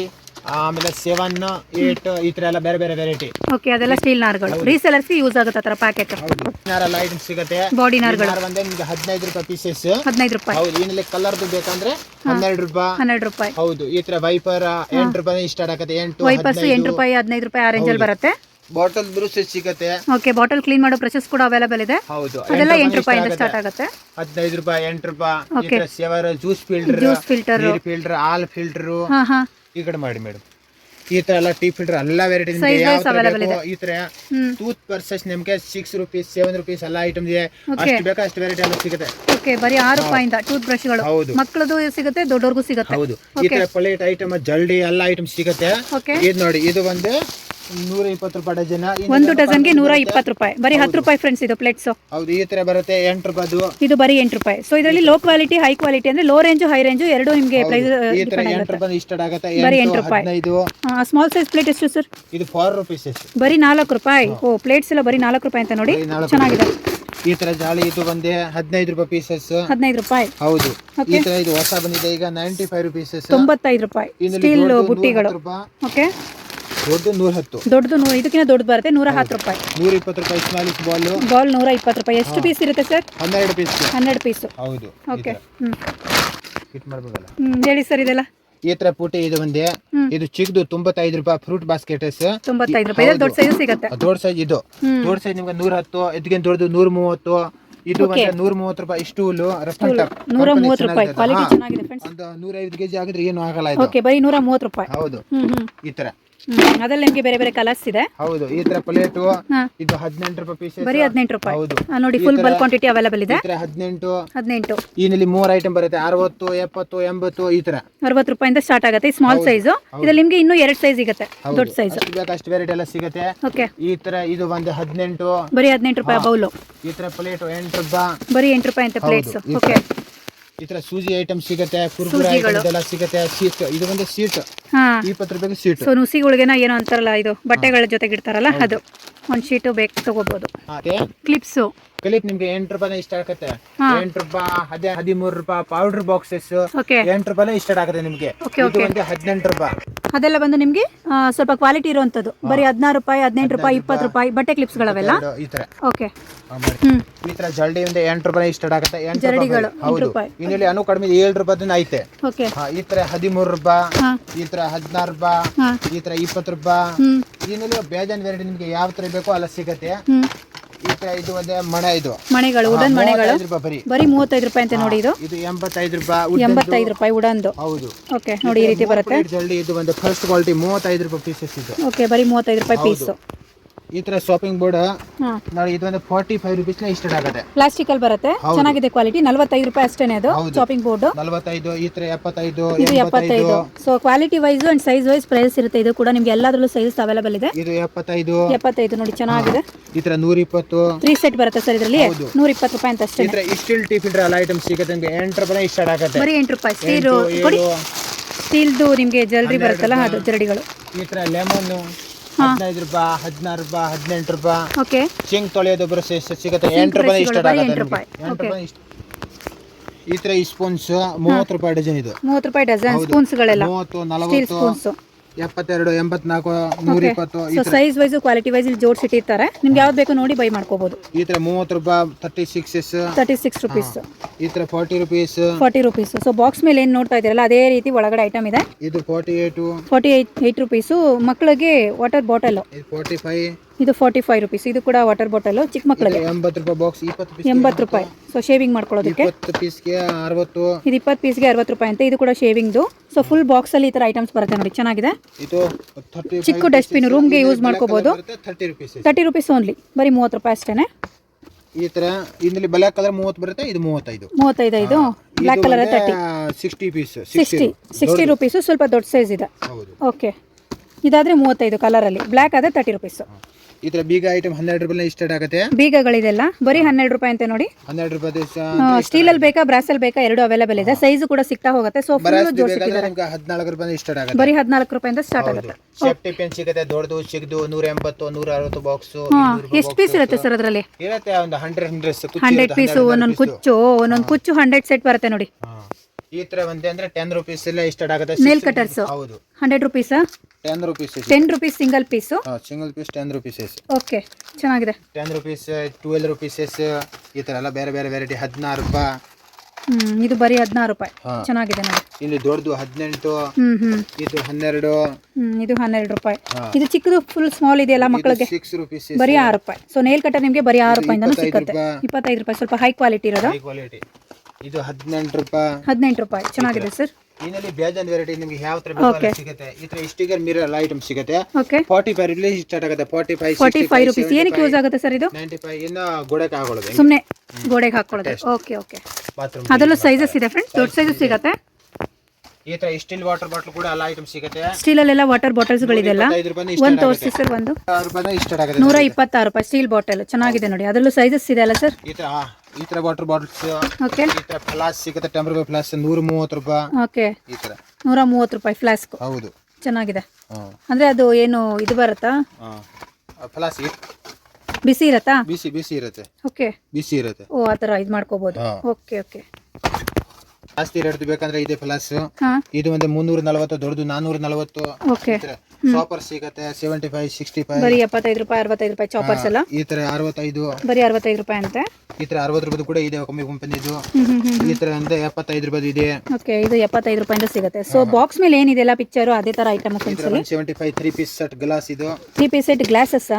ಆಮೇಲೆ ಸೆವೆನ್ ಏಟ್ ಈ ತರ ಎಲ್ಲ ಬೇರೆ ಬೇರೆ ವೆರೈಟಿ ಓಕೆ ಅದೆಲ್ಲ ಸ್ಟೀಲ್ ನಾರ್ಗಳು. ರೀಸೆಲರ್ಸ್ ಯೂಸ್ ಆಗುತ್ತೆ ಆತರ ಪ್ಯಾಕೆಟ್ ನಾರೆಲ್ಲ ಐಟಮ್ ಸಿಗುತ್ತೆ. ಬಾಡಿ ನಾರ್ಗಳು. ನಾರ್ ಬಂದ್ರೆ ನಿಮ್ಗೆ ಹದಿನೈದು ರೂಪಾಯಿ ಪೀಸಸ್ ಹದಿನೈದು ರೂಪಾಯಿ. ಹೌದು ಏನಿಲ್ಲ ಕಲರ್ ಬೇಕಂದ್ರೆ ಹನ್ನೆರಡು ರೂಪಾಯಿ. ಹನ್ನೆರಡು ರೂಪಾಯಿ. ಹೌದು ಈ ತರ ವೈಪರ್ ಎಂಟು ರೂಪಾಯಿ ಸ್ಟಾರ್ಟ್ ಆಗುತ್ತೆ. ಎಂಟು ವೈಪರ್ಸ್ ಎಂಟು ರೂಪಾಯಿ ಹದಿನೈದು ರೂಪಾಯಿ ಆರೆಂಜ್ ರೇಂಜಲ್ಲಿ ಬರುತ್ತೆ. ಬಾಟಲ್ ಬ್ರೂಸ್ ಸಿಗುತ್ತೆ. ಓಕೆ ಬಾಟಲ್ ಕ್ಲೀನ್ ಮಾಡೋ ಪ್ರೊಸೆಸ್ ಕೂಡ ಅವೈಲೇಬಲ್ ಇದೆ. ಹೌದು ಅದೆಲ್ಲ ಎಂಟು ರೂಪಾಯಿಂದ ಸ್ಟಾರ್ಟ್ ಆಗುತ್ತೆ. ಹದಿನೈದು ರೂಪಾಯಿ ಎಂಟು ರೂಪಾಯಿ. ಈ ತರ ಸೆವರ್ ಜ್ಯೂಸ್ ಫಿಲ್ಟರ್ ಜ್ಯೂಸ್ ಫಿಲ್ಟರ್ ನೀರ್ ಫಿಲ್ಟರ್ ಆಲ್ ಫಿಲ್ಟರ್ ಈ ಕಡೆ ಮಾಡಿ ಮೇಡಮ್. ಈ ತರ ಎಲ್ಲ ಟೀ ಫಿಲ್ಟರ್ ಎಲ್ಲ ವೆರೈಟಿ. ಈ ತರ ಟೂತ್ ಪರ್ಸಸ್ ನಿಮ್ಗೆ ಸಿಕ್ಸ್ ರುಪೀಸ್ ಸೆವೆನ್ ರುಪೀಸ್ ಎಲ್ಲ ಐಟಮ್ ಇದೆ. ಅಷ್ಟು ಬೇಕಾ ಅಷ್ಟು ವೆರೈಟಿ ಎಲ್ಲ ಸಿಗುತ್ತೆ. ಓಕೆ ಬರೀ ಆರು ರೂಪಾಯಿಂದ ಟೂತ್ ಬ್ರಷ್ಗಳು ಹೌದು. ಮಕ್ಕಳದು ಸಿಗುತ್ತೆ ದೊಡ್ಡವ್ರಿಗೂ ಸಿಗುತ್ತೆ. ಹೌದು. ಈ ತರ ಪ್ಲೇಟ್ ಐಟಮ್ ಜಲ್ಡಿ ಎಲ್ಲ ಐಟಮ್ ಸಿಗುತ್ತೆ. ಇದು ನೋಡಿ ಇದು ಒಂದು ನೂರ ಇಪ್ಪತ್ತು ರೂಪಾಯಿ ಡಜನ್. ಒಂದು ಡಜನ್ಗೆ ನೂರ ಇಪ್ಪತ್ತು ರೂಪಾಯಿ. ಬರೀ ಹತ್ತು ರೂಪಾಯಿ ಫ್ರೆಂಡ್ಸ್ ಇದು ಪ್ಲೇಟ್ಸ್ ಹೌದು ಈ ತರ ಬರುತ್ತೆ ಎಂಟು ರೂಪಾಯಿ ಇದು ಬರೀ ಎಂಟು ರೂಪಾಯಿ. ಸೊ ಇದರಲ್ಲಿ ಲೋ ಕ್ವಾಲಿಟಿ ಹೈ ಕ್ವಾಲಿಟಿ ಅಂದ್ರೆ ಲೋ ರೇಂಜ್ ಹೈ ರೇಂಜ್ ಎರಡು ನಿಮಗೆ ಪ್ರೈಸ್ ಈ ತರ ಎಂಟು ರೂಪಾಯಿ ಆಗುತ್ತೆ. ಬರೀ ಎಂಟು ರೂಪಾಯಿ. ಹದಿನೈದು. ಸ್ಮಾಲ್ ಸೈಜ್ ಪ್ಲೇಟ್ ಎಷ್ಟು ಸರ್ ಇದು ಫೋರ್ ರುಪೀಸ್ ಬರೀ ನಾಲ್ಕು ರೂಪಾಯಿ. ಓ ಪ್ಲೇಟ್ಸ್ ಎಲ್ಲ ಬರೀ ನಾಲ್ಕು ರೂಪಾಯಿ ಅಂತ ನೋಡಿ. ಚೆನ್ನಾಗಿದೆ. ಈ ತರ ಜಾಲಿ ಇದು ಬಂದೆ ಹದಿನೈದು ರೂಪಾಯಿ ಪೀಸಸ್ ಹದಿನೈದು ರೂಪಾಯಿ. ಹೌದು. ಈ ತರ ಇದು ಹೊಸ ಬಂದಿದೆ ಈಗ ನೈಂಟಿ ಫೈವ್ ರುಪೀಸಸ್ ತೊಂಬತ್ತೈದು ರೂಪಾಯಿ. ಸ್ಟೀಲ್ ಬುಟ್ಟಿಗಳು. ಓಕೆ ದೊಡ್ಡ ನೂರ ಹತ್ತು. ದೊಡ್ಡದು ನೂ ಇದಕ್ಕಿಂತ ದೊಡ್ಡದು ಬರುತ್ತೆ ನೂರ ಹತ್ತು ರೂಪಾಯಿ. ನೂರ ಇಪ್ಪತ್ತು ರೂಪಾಯಿ ಸ್ಮಾಲಿಸ್ ಬಾಲ್ ಬಾಲ್ ನೂರ ಇಪ್ಪತ್ತು ರೂಪಾಯಿ. ಎಷ್ಟು ಪೀಸ್ ಇರುತ್ತೆ ಸರ್ ಹನ್ನೆರಡು ಪೀಸ್ ಹನ್ನೆರಡು ಪೀಸ್ ಹೌದು ಓಕೆ ಹ್ಞೂ ಫಿಟ್ ಮಾಡ್ಬೇಕಲ್ಲ ಹ್ಞೂ ಹೇಳಿ ಸರ್ ಇದೆಲ್ಲ. ಈ ತರ ಪೂಟೆ ಇದು ಒಂದೇ. ಇದು ಚಿಕ್ಕದು ತೊಂಬತ್ತೈದು ರೂಪಾಯಿ ಫ್ರೂಟ್ ಬಾಸ್ಕೆಟ್ಸ್ ತೊಂಬತ್ತೈದು ರೂಪಾಯಿ. ದೊಡ್ಡ ಸೈಜ್ ಸಿಗುತ್ತೆ. ದೊಡ್ಡ ಸೈಜ್ ಇದು. ದೊಡ್ಡ ಸೈಜ್ ನಿಮ್ಗೆ ನೂರ ಹತ್ತು ಇದಕ್ಕೆ ದೊಡ್ಡದು ನೂರ ಮೂವತ್ತು. ಇದು ನೂರ ಮೂವತ್ತು ರೂಪಾಯಿ. ಇಷ್ಟು ಹುಲ್ಲು ನೂರ ಮೂವತ್ತು ರೂಪಾಯಿ. ಕ್ವಾಲಿಟಿ ಚೆನ್ನಾಗಿದೆ ಫ್ರೆಂಡ್ಸ್ ಒಂದು ಐದು ಕೆಜಿ ಆಗಿದ್ರೆ ಏನು ಆಗಲ್ಲ ಓಕೆ ಬರೀ ನೂರ ಮೂವತ್ತು ರೂಪಾಯಿ. ಹೌದು. ಈ ತರ. ಅದ್ರಲ್ಲಿ ನಿಮಗೆ ಬೇರೆ ಬೇರೆ ಕಲರ್ಸ್ ಇದೆ. ಹೌದು ಈ ತರ ಪ್ಲೇಟ್ ಇದು ಹದಿನೆಂಟು ರೂಪಾಯಿ ಪೀಸ್ ಬರೀ ಹದಿನೆಂಟು ರೂಪಾಯಿ. ಹೌದು. ನೋಡಿ ಫುಲ್ ಬಲ್ ಕ್ವಾಂಟಿಟಿ ಅವೈಲೇಬಲ್ ಇದೆ. ಹದಿನೆಂಟು ಹದಿನೆಂಟು. ಇಲ್ಲಿ ಮೂರ್ ಐಟಮ್ ಬರುತ್ತೆ ಅರವತ್ತು ಎಪ್ಪತ್ತು ಎಂಬತ್ತು ಈ ತರ. ಅರವತ್ತು ರೂಪಾಯಿಂದ ಸ್ಟಾರ್ಟ್ ಆಗುತ್ತೆ. ಸ್ಮಾಲ್ ಸೈಜ್ ಇದ್ರಲ್ಲಿ ನಿಮಗೆ ಇನ್ನೂ ಎರಡು ಸೈಜ್ ಸಿಗುತ್ತೆ ದೊಡ್ಡ ಸೈಜ್ ಅಷ್ಟು ವೆರೈಟಿ ಎಲ್ಲ ಸಿಗುತ್ತೆ. ಓಕೆ. ಈ ತರ ಇದು ಒಂದು ಹದಿನೆಂಟು. ಬರೀ ಹದಿನೆಂಟು ರೂಪಾಯಿ ಬೌಲು. ಈ ತರ ಪ್ಲೇಟ್ ಎಂಟು ರೂಪಾಯಿ. ಬರೀ ಎಂಟು ರೂಪಾಯಿ ಅಂತ ಪ್ಲೇಟ್ಸ್ ಓಕೆ. ಈ ತರ ಸೂಜಿ ಐಟಮ್ ಸಿಗುತ್ತೆ ಕುರ್ಕುರೆ ಸಿಗುತ್ತೆ ಸೀಟ್ ಇದು ಒಂದು ಸೀಟ್ ಹಾ. ಇಪ್ಪತ್ತು ರೂಪಾಯಿಗೆ ಸೀಟ್ ಸೊ ನುಸಿಗಳಿಗೆನ ಏನೋ ಅಂತಾರಲ್ಲ ಇದು ಬಟ್ಟೆಗಳ ಜೊತೆಗೆ ಇಡ್ತಾರಲ್ಲ ಅದು. ಒಂದು ಶೀಟು ಬೇಕು ತಗೋಬಹುದು ಕ್ಲಿಪ್ಸ್ ಕ್ಲಿಪ್ಸು ಕ್ಲಿಪ್ ನಿಮ್ಗೆ ಎಂಟು ರೂಪಾಯಿ ಇಷ್ಟ ಆಗುತ್ತೆ. ಎಂಟು ರೂಪಾಯಿ ಹದಿ ಹದಿಮೂರು ರೂಪಾಯಿ ಪೌಡರ್ ಬಾಕ್ಸಸ್ ಓಕೆ ಎಂಟು ರೂಪಾಯಿ ಇಷ್ಟ ಆಗುತ್ತೆ ನಿಮ್ಗೆ. ಓಕೆ ಇದು ಹದಿನೆಂಟು ರೂಪಾಯಿ. ಅದೆಲ್ಲ ಬಂದು ನಿಮ್ಗೆ ಸ್ವಲ್ಪ ಕ್ವಾಲಿಟಿ ಇರುವಂತದ್ದು ಬರೀ ಹದಿನಾರು ರೂಪಾಯಿ ಹದಿನೆಂಟು ರೂಪಾಯಿ ಇಪ್ಪತ್ತು ರೂಪಾಯಿ. ಬಟ್ಟೆ ಕ್ಲಿಪ್ಸ್ ಗಳವೆಲ್ಲ ಈ ತರ ಓಕೆ ಈ ತರ ಜಲ್ಡಿ ಒಂದು ಎಂಟು ರೂಪಾಯಿ ಇಷ್ಟ ಆಗುತ್ತೆ. ಎಂಟು ರೂಪಾಯಿ ಹೌದು. ಇನ್ನಲ್ಲಿ ಅನು ಕಡಿಮೆ ಏಳು ರೂಪಾಯಿ ಐತೆ. ಓಕೆ ಈ ತರ ಹದಿಮೂರು ರೂಪಾಯಿ ಈ ತರ ಹದಿನಾರು ರೂಪಾಯಿ ಈ ತರ ಇಪ್ಪತ್ತು ರೂಪಾಯಿ. ಇನ್ನಿಲ್ಲಿ ಬೇಜಾನ್ ವೆರೈಟಿ ನಿಮ್ಗೆ ಯಾವ ತರ ಬೇಕೋ ಅಲ್ಲ ಸಿಗತ್ತೆ. ಹ್ಮ್. ಈ ತರ ಇದು ಒಂದೇ ಮಣೆ ಇದು. ಮಣೆಗಳು ಉಡನ್ ಮಣೆಗಳು. ಬರಿ. ಬರಿ ಮೂವತ್ತೈದು ರೂಪಾಯಿ ಅಂತ ನೋಡಿ ಇದು. ಇದು ಎಂಬತ್ತೈದು ರೂಪಾಯಿ. ಎಂಬತ್ತೈದು ರೂಪಾಯಿ ಉಡನ್ದು ಹೌದು. ಓಕೆ ನೋಡಿ ಈ ರೀತಿ ಬರುತ್ತೆ. ಇದು ಒಂದು ಫಸ್ಟ್ ಕ್ವಾಲಿಟಿ ಮೂವತ್ತೈದು ರೂಪಾಯಿ ಪೀಸಸ್ ಇದು. ಓಕೆ ಬರೀ ಮೂವತ್ತೈದು ರೂಪಾಯಿ ಪೀಸು ಈ ತರ ಶಾಪಿಂಗ್ ಬೋರ್ಡ್ ನೋಡಿ ಇದು ಒಂದು ಫಾರ್ಟಿ ಫೈವ್ ರುಪೀಸ್ ಇಷ್ಟ ಆಗುತ್ತೆ. ಪ್ಲಾಸ್ಟಿಕ್ ಅಲ್ಲಿ ಬರುತ್ತೆ. ಚೆನ್ನಾಗಿದೆ ಕ್ವಾಲಿಟಿ ನಲವತ್ತೈದು ರೂಪಾಯಿ ಅಷ್ಟೇನೆ ಅದು ಶಾಪಿಂಗ್ ಬೋರ್ಡ್ ನಲವತ್ತೈದು ಈ ತರ ಎಪ್ಪತ್ತೈದು ಇದು ಎಪ್ಪತ್ತೈದು. So quality wise and size wise price ಇರುತ್ತೆ. ಇದು ಕೂಡ ನಿಮ್ಗೆ ಎಲ್ಲದರಲ್ಲೂ ಸೈಜ್ ಅವೈಲೇಬಲ್ ಇದೆ. ಇದು ಎಪ್ಪತ್ತೈದು. ಎಪ್ಪತ್ತೈದು ನೋಡಿ ಚೆನ್ನಾಗಿದೆ. ಈ ತರ ನೂರ ಇಪ್ಪತ್ತು ತ್ರೀ ಸೆಟ್ ಬರುತ್ತೆ ಸರ್ ಇದರಲ್ಲಿ. ನೂರ ಇಪ್ಪತ್ತು ರೂಪಾಯಿ ಅಂತ ಅಷ್ಟೇ ಸ್ಟೀಲ್ ಟೀ ಫಿಲ್ಟರ್ ಎಲ್ಲ ಐಟಮ್ ಸಿಗುತ್ತೆ. ನಿಮ್ಗೆ ಎಂಟು ರೂಪಾಯಿ ಇಷ್ಟ ಆಗುತ್ತೆ. ಬರೀ ಎಂಟು ರೂಪಾಯಿ. ಸ್ಟೀಲ್ ಕೊಡಿ. ಸ್ಟೀಲ್ದು ನಿಮಗೆ ಜಲ್ರಿ ಬರುತ್ತಲ್ಲ ಅದು ಜರಡಿಗಳು. ಈ ತರ ಲೆಮನ್ ಹದಿನೈದು ರೂಪಾಯಿ ಹದಿನಾರು ರೂಪಾಯಿ ಹದಿನೆಂಟು ರೂಪಾಯಿ ಓಕೆ. ಸಿಂಗ್ ತೊಳೆಯೋದು ಎಷ್ಟು ಸಿಗುತ್ತೆ. ಎಂಟು ರೂಪಾಯಿ ಇಷ್ಟ ಈ ಆಗುತ್ತೆ ಎಂಟು ರೂಪಾಯಿ. ಎಂಟು ರೂಪಾಯಿ ಇಷ್ಟ. ಈ ತರ ಸ್ಪೂನ್ಸ್ ಮೂವತ್ತು ರೂಪಾಯಿ ಡಜನ್ ಇದು. ಮೂವತ್ತು ರೂಪಾಯಿ ಡಜನ್ ಸ್ಪೂನ್ಸ್ಗಳೆಲ್ಲ. ಮೂವತ್ತು ನಲವತ್ತು ಸ್ಪೂನ್ಸು. ಎಪ್ಪತ್ತೆರಡು ಎಂಬತ್ನಾಲ್ಕು ನೂರ ಇಪ್ಪತ್ತು so size wise quality wise ಇಲ್ಲಿ ಜೋಡಿಸಿಟ್ಟಿರ್ತಾರೆ ನಿಮ್ಗೆ ಯಾವ್ದು ಬೇಕು ನೋಡಿ ಬೈ ಮಾಡ್ಕೋಬಹುದು ಈ ತರ ಮೂವತ್ತು ರೂಪಾಯಿ thirty six thirty six rupees ಈ ತರ forty rupees forty rupees so box ಮೇಲೆ ಏನು ನೋಡ್ತಾ ಇದ್ದೀರಲ್ಲ ಅದೇ ರೀತಿ ಒಳಗಡೆ ಐಟಮ್ ಇದೆ. ಇದು forty eight forty eight eight rupees ಮಕ್ಕಳಿಗೆ ವಾಟರ್ ಬಾಟಲ್ ಫಾರ್ಟಿ ಫೈವ್ ಇದು ಫಾರ್ಟಿ ಫೈವ್ ರುಪೀಸ್ ಇದು ಕೂಡ ವಾಟರ್ ಬಾಟಲ್ ಚಿಕ್ಕ ಮಕ್ಕಳಿಗೆ ಎಂಬತ್ತು ರೂಪಾಯಿ ಬಾಕ್ಸ್ ಇಪ್ಪತ್ತು ಎಂಬತ್ತು ರೂಪಾಯಿ. ಸೊ ಶೇವಿಂಗ್ ಮಾಡ್ಕೊಳ್ಳೋದಕ್ಕೆ. ಪೀಸ್ಗೆ ಅರವತ್ತು. ಇದು ಇಪ್ಪತ್ತು ಪೀಸ್ಗೆ ಅರವತ್ತು ರೂಪಾಯಿ ಅಂತ. ಇದು ಕೂಡ ಶೇವಿಂಗ್ದು ಸೊ ಫುಲ್ ಬಾಕ್ಸಲ್ಲಿ ಈ ಥರ ಐಟಮ್ಸ್ ಬರುತ್ತೆ ನೋಡಿ. ಚೆನ್ನಾಗಿದೆ. ಚಿಕ್ಕ ಡಸ್ಟ್ಬಿನ್ ರೂಮ್ಗೆ use rupees thirty rupees only ಬರೀ ಮೂವತ್ತು ರೂಪಾಯಿ ಅಷ್ಟೇನೆ. ಈ ತರ ಇದರಲ್ಲಿ ಬ್ಲಾಕ್ ಕಲರ್ ಮೂವತ್ತು ಬರುತ್ತೆ ಇದು ಮೂವತ್ತೈದು. ಮೂವತ್ತೈದು ಇದು black colour thirty sixty piece sixty sixty rupees ಸ್ವಲ್ಪ ದೊಡ್ಡ ಸೈಜ್ ಇದೆ. ಓಕೆ ಇದಾದರೆ ಮೂವತ್ತೈದು ಕಲರಲ್ಲಿ ಬ್ಲ್ಯಾಕ್ ಆದರೆ ತರ್ಟಿ ರುಪೀಸು ಈ ತರ ಬೀಗ ಐಟಮ್ ಹನ್ನೆರಡು ರೂಪಾಯಿ ಸ್ಟಾರ್ಟ್ ಆಗುತ್ತೆ. ಬೀಗಗಳಿದೆಲ್ಲ? ಬರೀ ಹನ್ನೆರಡು ರೂಪಾಯಿ ಅಂತ ನೋಡಿ. ಹನ್ನೆರಡು ರೂಪಾಯಿ ಸ್ಟೀಲ್ ಅಲ್ಲಿ ಬೇಕಾ ಬ್ರಾಸಲ್ಲಿ ಬೇಕಾ ಎರಡು ಅವೈಲೇಬಲ್ ಇದೆ. ಸೈಜ್ ಕೂಡ ಸಿಗ್ತಾ ಹೋಗುತ್ತೆ. ಸೊ ಹದಿನಾಲ್ಕು ರೂಪಾಯಿ ಸ್ಟಾರ್ಟ್ ಆಗುತ್ತೆ. ಬರೀ ಹದಿನಾಲ್ಕು ರೂಪಾಯಿಂದ ಸ್ಟಾರ್ಟ್ ಆಗುತ್ತೆ. ಸೇಫ್ಟಿ ಪೆನ್ ಸಿಗುತ್ತೆ ದೊಡ್ಡದು ಚಿಕ್ಕದು ನೂರ ಎಂಬತ್ತು ನೂರ ಅರವತ್ತು ಬಾಕ್ಸ್ ಎಷ್ಟು ಪೀಸ್ ಇರುತ್ತೆ ಸರ್ ಅದರಲ್ಲಿ? ಇರುತ್ತೆ ಒಂದು ಹಂಡ್ರೆಡ್ ಹಂಡ್ರೆಡ್ ಹಂಡ್ರೆಡ್ ಪೀಸ್ ಒಂದೊಂದು ಕುಚ್ಚು ಒಂದೊಂದು ಕುಚ್ಚು ಹಂಡ್ರೆಡ್ ಸೆಟ್ ಬರುತ್ತೆ ನೋಡಿ. ಈ ತರ ಒಂದೇ ಅಂದ್ರೆ ಟೆನ್ ರುಪೀಸ್ ಎಲ್ಲ ಸ್ಟಾರ್ಟ್ ಆಗುತ್ತೆ ನೇಲ್ 60 ಕಟರ್ಸು ಹೌದು. Hundred rupees ten rupees ten rupees single piece single piece ten rupees okay ಚೆನ್ನಾಗಿದೆ. ಟೆನ್ ರುಪೀಸ್ ಟ್ವೆಲ್ ರುಪೀಸಸ್ ಈ ತರ ಎಲ್ಲ ಬೇರೆ ಬೇರೆ ವೆರೈಟಿ ಹದಿನಾರು ರೂಪಾಯಿ. ಹ್ಮ್ ಇದು ಬರೀ ಹದಿನಾರು ರೂಪಾಯಿ. ಚೆನ್ನಾಗಿದೆ ನೋಡಿ. ಇಲ್ಲಿ ದೊಡ್ಡದು ಹದಿನೆಂಟು ಇದು ಹನ್ನೆರಡು. ಇದು ಹನ್ನೆರಡು ರೂಪಾಯಿ. ಇದು ಚಿಕ್ಕದು ಫುಲ್ ಸ್ಮಾಲ್ ಇದೆಯಲ್ಲ ಮಕ್ಕಳಿಗೆ? ಸಿಕ್ಸ್ ರುಪೀಸ್ ಬರೀ ಆರು ರೂಪಾಯಿ. ಸೊ ನೇಲ್ ಕಟ್ಟರ್ ನಿಮಗೆ ಬರೀ ಆರು ರೂಪಾಯಿಂದ ಸಿಗುತ್ತೆ ರೂಪಾಯಿ. ಇಪ್ಪತ್ತೈದು ರೂಪಾಯಿ. ಸ್ವಲ್ಪ ಹೈ ಕ್ವಾಲಿಟಿ ಇರೋದು? ಕ್ವಾಲಿಟಿ ಇದು ಹದಿನೆಂಟು ರೂಪಾಯಿ. ಹದಿನೆಂಟು ರೂಪಾಯಿ. ಚೆನ್ನಾಗಿದೆ ಸರ್? ಇದರಲ್ಲಿ ಬೇಜಾನ್ ವೆರೈಟಿ ನಿಮ್ಗೆ ಯಾವ ತರ ಸಿಗುತ್ತೆ? ಈ ತರ ಸ್ಟಿಕರ್ ಮಿರರ್ ಐಟಮ್ ಸಿಗುತ್ತೆ. Okay forty five rupees start ಆಗುತ್ತೆ. Forty five forty five rupees ಏನಕ್ಕೆ ಯೂಸ್ ಆಗುತ್ತೆ ಸರ್ ಇದು? ನೈಂಟಿ ಫೈವ್ ಇನ್ನ ಗೋಡೆಗೆ ಹಾಕೊಳ್ಳೋದು ಸುಮ್ಮನೆ ಗೋಡೆಗೆ ಹಾಕೊಳ್ಳೋದು. ಓಕೆ ಓಕೆ ಬಾತ್ರೂಮ್ ಅದರಲ್ಲೂ ಸೈಜಸ್ ಇದೆ ಫ್ರೆಂಡ್ ದೊಡ್ಡ ಸೈಜಸ್ ಸಿಗುತ್ತೆ. ಈ ತರ ಸ್ಟೀಲ್ ವಾಟರ್ ಬಾಟಲ್ ಕೂಡ ಎಲ್ಲ ಐಟಮ್ ಸಿಗುತ್ತೆ. ಸ್ಟೀಲಲ್ಲೆಲ್ಲ ವಾಟರ್ ಬಾಟಲ್ಸ್ ಗಳಿದೆಲ್ಲ ಒಂದು ತೋರಿಸಿ ಸರ್ ಒಂದು. ನೂರ ಇಪ್ಪತ್ತಾರು ರೂಪಾಯಿ ಸ್ಟೀಲ್ ಬಾಟಲ್ ಚೆನ್ನಾಗಿದೆ ನೋಡಿ. ಅದರಲ್ಲೂ ಸೈಜಸ್ ಇದೆ ಅಲ್ಲ ಸರ್? ಈ ತರ ಹಾ, ಈ ತರ ವಾಟರ್ ಬಾಟಲ್ಸ್ ಓಕೆ ಈ ತರ ಫ್ಲಾಸ್ ಸಿಗುತ್ತೆ ಟೆಂಪರ್ ರೂಪಾಯಿ ಪ್ಲಾಸ್ ನೂರ ಮೂವತ್ತು ರೂಪಾಯಿ. ಓಕೆ ಈ ತರ. ನೂರ ಮೂವತ್ತು ರೂಪಾಯಿ ಫ್ಲಾಸ್ಕ್ ಹೌದು. ಚೆನ್ನಾಗಿದೆ. ಅಂದ್ರೆ ಅದು ಏನು ಇದು ಬರುತ್ತಾ? ಫ್ಲಾಸ್ ಬಿಸಿ ಇರತ್ತಾ? ಬಿಸಿ ಬಿಸಿ ಇರುತ್ತೆ. ಓಕೆ ಬಿಸಿ ಇರುತ್ತೆ. ಓ ಆ ತರ ಇದು ಮಾಡ್ಕೋಬಹುದು ಓಕೆ ಓಕೆ ಜಾಸ್ತಿ ರೇಟ್ ಬೇಕಂದ್ರೆ ಇದೆ ಪ್ಲಸ್ ಹಾಂ. ಇದು ಒಂದು ಮುನ್ನೂರ ನಲವತ್ತು ದೊಡ್ಡದು ನಾನೂರ ನಲವತ್ತು ಓಕೆ ಚಾಪರ್ ಸಿಗತ್ತೆ ಸೆವೆಂಟಿ ಫೈವ್ ಸಿಕ್ಸ್ಟಿ ಫೈವ್ ಬರೀ ಎಪ್ಪತ್ತೈದು ರೂಪಾಯಿ ಅರವತ್ತೈದು ರೂಪಾಯಿ ಚಾಪರ್ಸ್ ಎಲ್ಲ ಈ ತರ ಅರವತ್ತೈದು. ಬರೀ ಅರವತ್ತೈದು ರೂಪಾಯಿ ಅಂತೆ? ಈ ತರ ಅರವತ್ತು ರೂಪಾಯಿ ಕೂಡ ಇದೆ ಕಮ್ಮಿ ಕಂಪನಿದು ಈ ತರ ಅಂದ್ರೆ ಎಪ್ಪತ್ತೈದು ರೂಪಾಯಿ ಇದೆ. ಓಕೆ ಇದು ಎಪ್ಪತ್ತೈದು ರೂಪಾಯಿಂದ ಸಿಗುತ್ತೆ. ಸೊ ಬಾಕ್ಸ್ ಮೇಲೆ ಏನಿದೆಲ್ಲ ಪಿಕ್ಚರ್ ಅದೇ ತರ item seventy five three piece set glass ಇದು. Three piece set glasses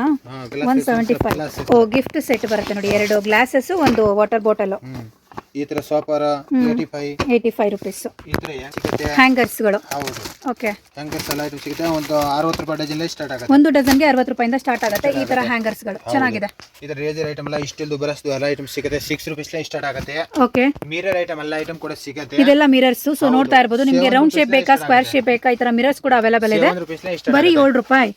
one seventy five oh gift set ಬರುತ್ತೆ ನೋಡಿ ಎರಡು ಗ್ಲಾಸಸ್ ಒಂದು ವಾಟರ್ ಬಾಟಲ್ ಈ ತರ chopper eighty five eighty five rupees ಈ ತರ ಏನ್ ಸಿಗುತ್ತೆ? ಹ್ಯಾಂಗರ್ಸ್ಗಳು. ಹೌದು. ಓಕೆ ಹ್ಯಾಂಗರ್ಸ್ ಎಲ್ಲ ಇದು ಸಿಗುತ್ತೆ ಒಂದು ಅರವತ್ತು ರೂಪಾಯಿ ಡಜನ್ ಸ್ಟಾರ್ಟ್ ಆಗುತ್ತೆ. ಒಂದು ಡಜನ್ಗೆ ಅರವತ್ತು ರೂಪಾಯಿಂದ ಸ್ಟಾರ್ಟ್ ಆಗುತ್ತೆ. ಈ ತರ ಹ್ಯಾಂಗರ್ಸ್ಗಳು ಚೆನ್ನಾಗಿದೆ. ಇದರ ರೇಜರ್ ಐಟಮ್ ಎಲ್ಲ ಇಷ್ಟಿಲ್ ಬರಸ್ದು ಎಲ್ಲ ಐಟಮ್ ಸಿಗುತ್ತೆ. ಸಿಕ್ಸ್ ರುಪೀಸ್ ಸ್ಟಾರ್ಟ್ ಆಗುತ್ತೆ. ಓಕೆ ಮಿರರ್ ಐಟಮ್ ಎಲ್ಲ ಐಟಮ್ ಕೂಡ ಸಿಗುತ್ತೆ. ಇದೆಲ್ಲ ಮಿರರ್ಸ್ ಸೊ ನೋಡ್ತಾ ಇರಬಹುದು ನಿಮಗೆ ರೌಂಡ್ ಶೇಪ್ ಬೇಕಾ ಸ್ಕ್ವೇರ್ ಶೇಪ್ ಬೇಕಾ? ಈ ತರ ಮಿರರ್ಸ್ ಕೂಡ ಅವೈಲೇಬಲ್ ಇದೆ. ಬರೀ ಏಳು ರೂಪಾಯಿ.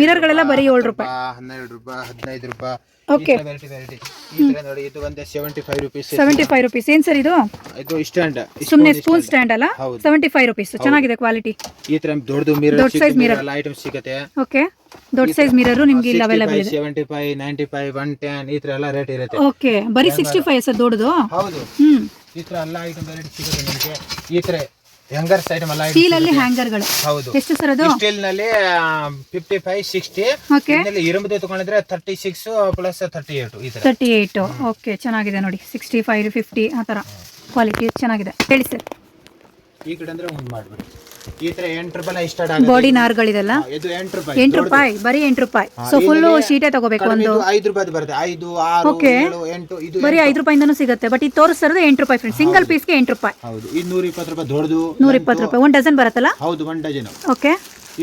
ಮಿರರ್ ಗಳೆಲ್ಲ ಬರೀ ಏಳು ರೂಪಾಯಿ. ಹನ್ನೆರಡು ರೂಪಾಯಿ ಹದಿನೈದು ರೂಪಾಯಿ. Okay. ವೆರೈಟಿ ವೆರೈಟಿ ಈ ತರ ನೋಡಿ ಇದು ಬಂದೆ seventy five rupees seventy five rupees ಏನ್ ಸರ್ ಇದು? ಇದು ಸ್ಟ್ಯಾಂಡ್ ಸುಮ್ಮನೆ ಸ್ಪೂನ್ ಸ್ಟ್ಯಾಂಡ್ ಅಲ್ಲ? ಹೌದು. ಸೆವೆಂಟಿ ಫೈವ್ ರುಪೀಸ್ ಚೆನ್ನಾಗಿದೆ ಕ್ವಾಲಿಟಿ ಈ ತರ ದೊಡ್ಡದು ಮಿರರ್ ದೊಡ್ಡ ಸೈಜ್ ಮಿರರ್ ಐಟಮ್ ಸಿಗುತ್ತೆ. ಓಕೆ ದೊಡ್ಡ ಸೈಜ್ ಮಿರರ್ ನಿಮ್ಗೆ ಇಲ್ಲಿ ಅವೈಲೇಬಲ್ ಇದೆ. Seventy five ninety five one ten ಈ ತರ ಎಲ್ಲ ರೇಟ್ ಇರುತ್ತೆ. ಓಕೆ ಬರಿ ಸಿಕ್ಸ್ಟಿ ಫೈವ್ ಸರ್ ದೊಡ್ಡದು? ಹೌದು. ಹ್ಮ್. ಈ ತರ ಎಲ್ಲ ಐಟಮ್ ವೆರೈಟಿ ಸಿಗುತ್ತೆ ನಿಮಗೆ. ಈ ತರ ಹ್ಯಾಂಗರ್ ಸೈಡ್ ಸ್ಟೀಲಲ್ಲಿ ಹ್ಯಾಂಗರ್ಗಳು ಎಷ್ಟು ಸರ್ ಅದು? ಸ್ಟೀಲ್ನಲ್ಲಿ ಫಿಫ್ಟಿ ಫೈವ್ ಸಿಕ್ಸ್ಟಿ ಇದರಲ್ಲಿ ಇರುಂಬದು ತಗೊಂಡಿದ್ರೆ ತರ್ಟಿ ಪ್ಲಸ್ ಈ ತರ್ಟಿ ಏಟ್ ಓಕೆ ಚೆನ್ನಾಗಿದೆ ನೋಡಿ. ಸಿಕ್ಸ್ಟಿ ಫೈವ್ ಫಿಫ್ಟಿ ಆ ಥರ. ಕ್ವಾಲಿಟಿ ಚೆನ್ನಾಗಿದೆ. ಹೇಳಿ ಸರ್. ಈ ಕಡೆ ಅಂದ್ರೆ ಒಂದು ಈ ತರ ಎಂಟು ರೂಪಾಯಿ ಸ್ಟಾರ್ಟ್ ಆಗುತ್ತೆ. ಬಾಡಿ ನಾರ್ಗಳಿದೆಲ್ಲ? ಇದು ಎಂಟು ರೂಪಾಯಿ. ಎಂಟು ರೂಪಾಯಿ ಬರೀ ಎಂಟು ರೂಪಾಯಿ. ಸೊ ಫುಲ್ಲು ಶೀಟೇ ತಗೋಬೇಕು ಒಂದು. ಐದು ರೂಪಾಯಿ ಬರುತ್ತೆ. ಐದು ಆರು. ಏಳು ಎಂಟು ಇದು ಬರೀ ಐದು ರೂಪಾಯಿಂದನೂ ಸಿಗುತ್ತೆ. ಬಟ್ ಇದು ತೋರಿಸ್ತಿರೋದು ಎಂಟು ರೂಪಾಯಿ ಫ್ರೆಂಡ್ ಸಿಂಗಲ್ ಪೀಸ್ಗೆ ಎಂಟು ರೂಪಾಯಿ. ಹೌದು. ಇದು ನೂರ ಇಪ್ಪತ್ತು ರೂಪಾಯಿ ದೊಡ್ಡದು ನೂರ ಇಪ್ಪತ್ತು ರೂಪಾಯಿ. ಒಂದು ಡಜನ್ ಬರುತ್ತಲ್ಲ? ಹೌದು ಒನ್ ಡಜನ್ ಓಕೆ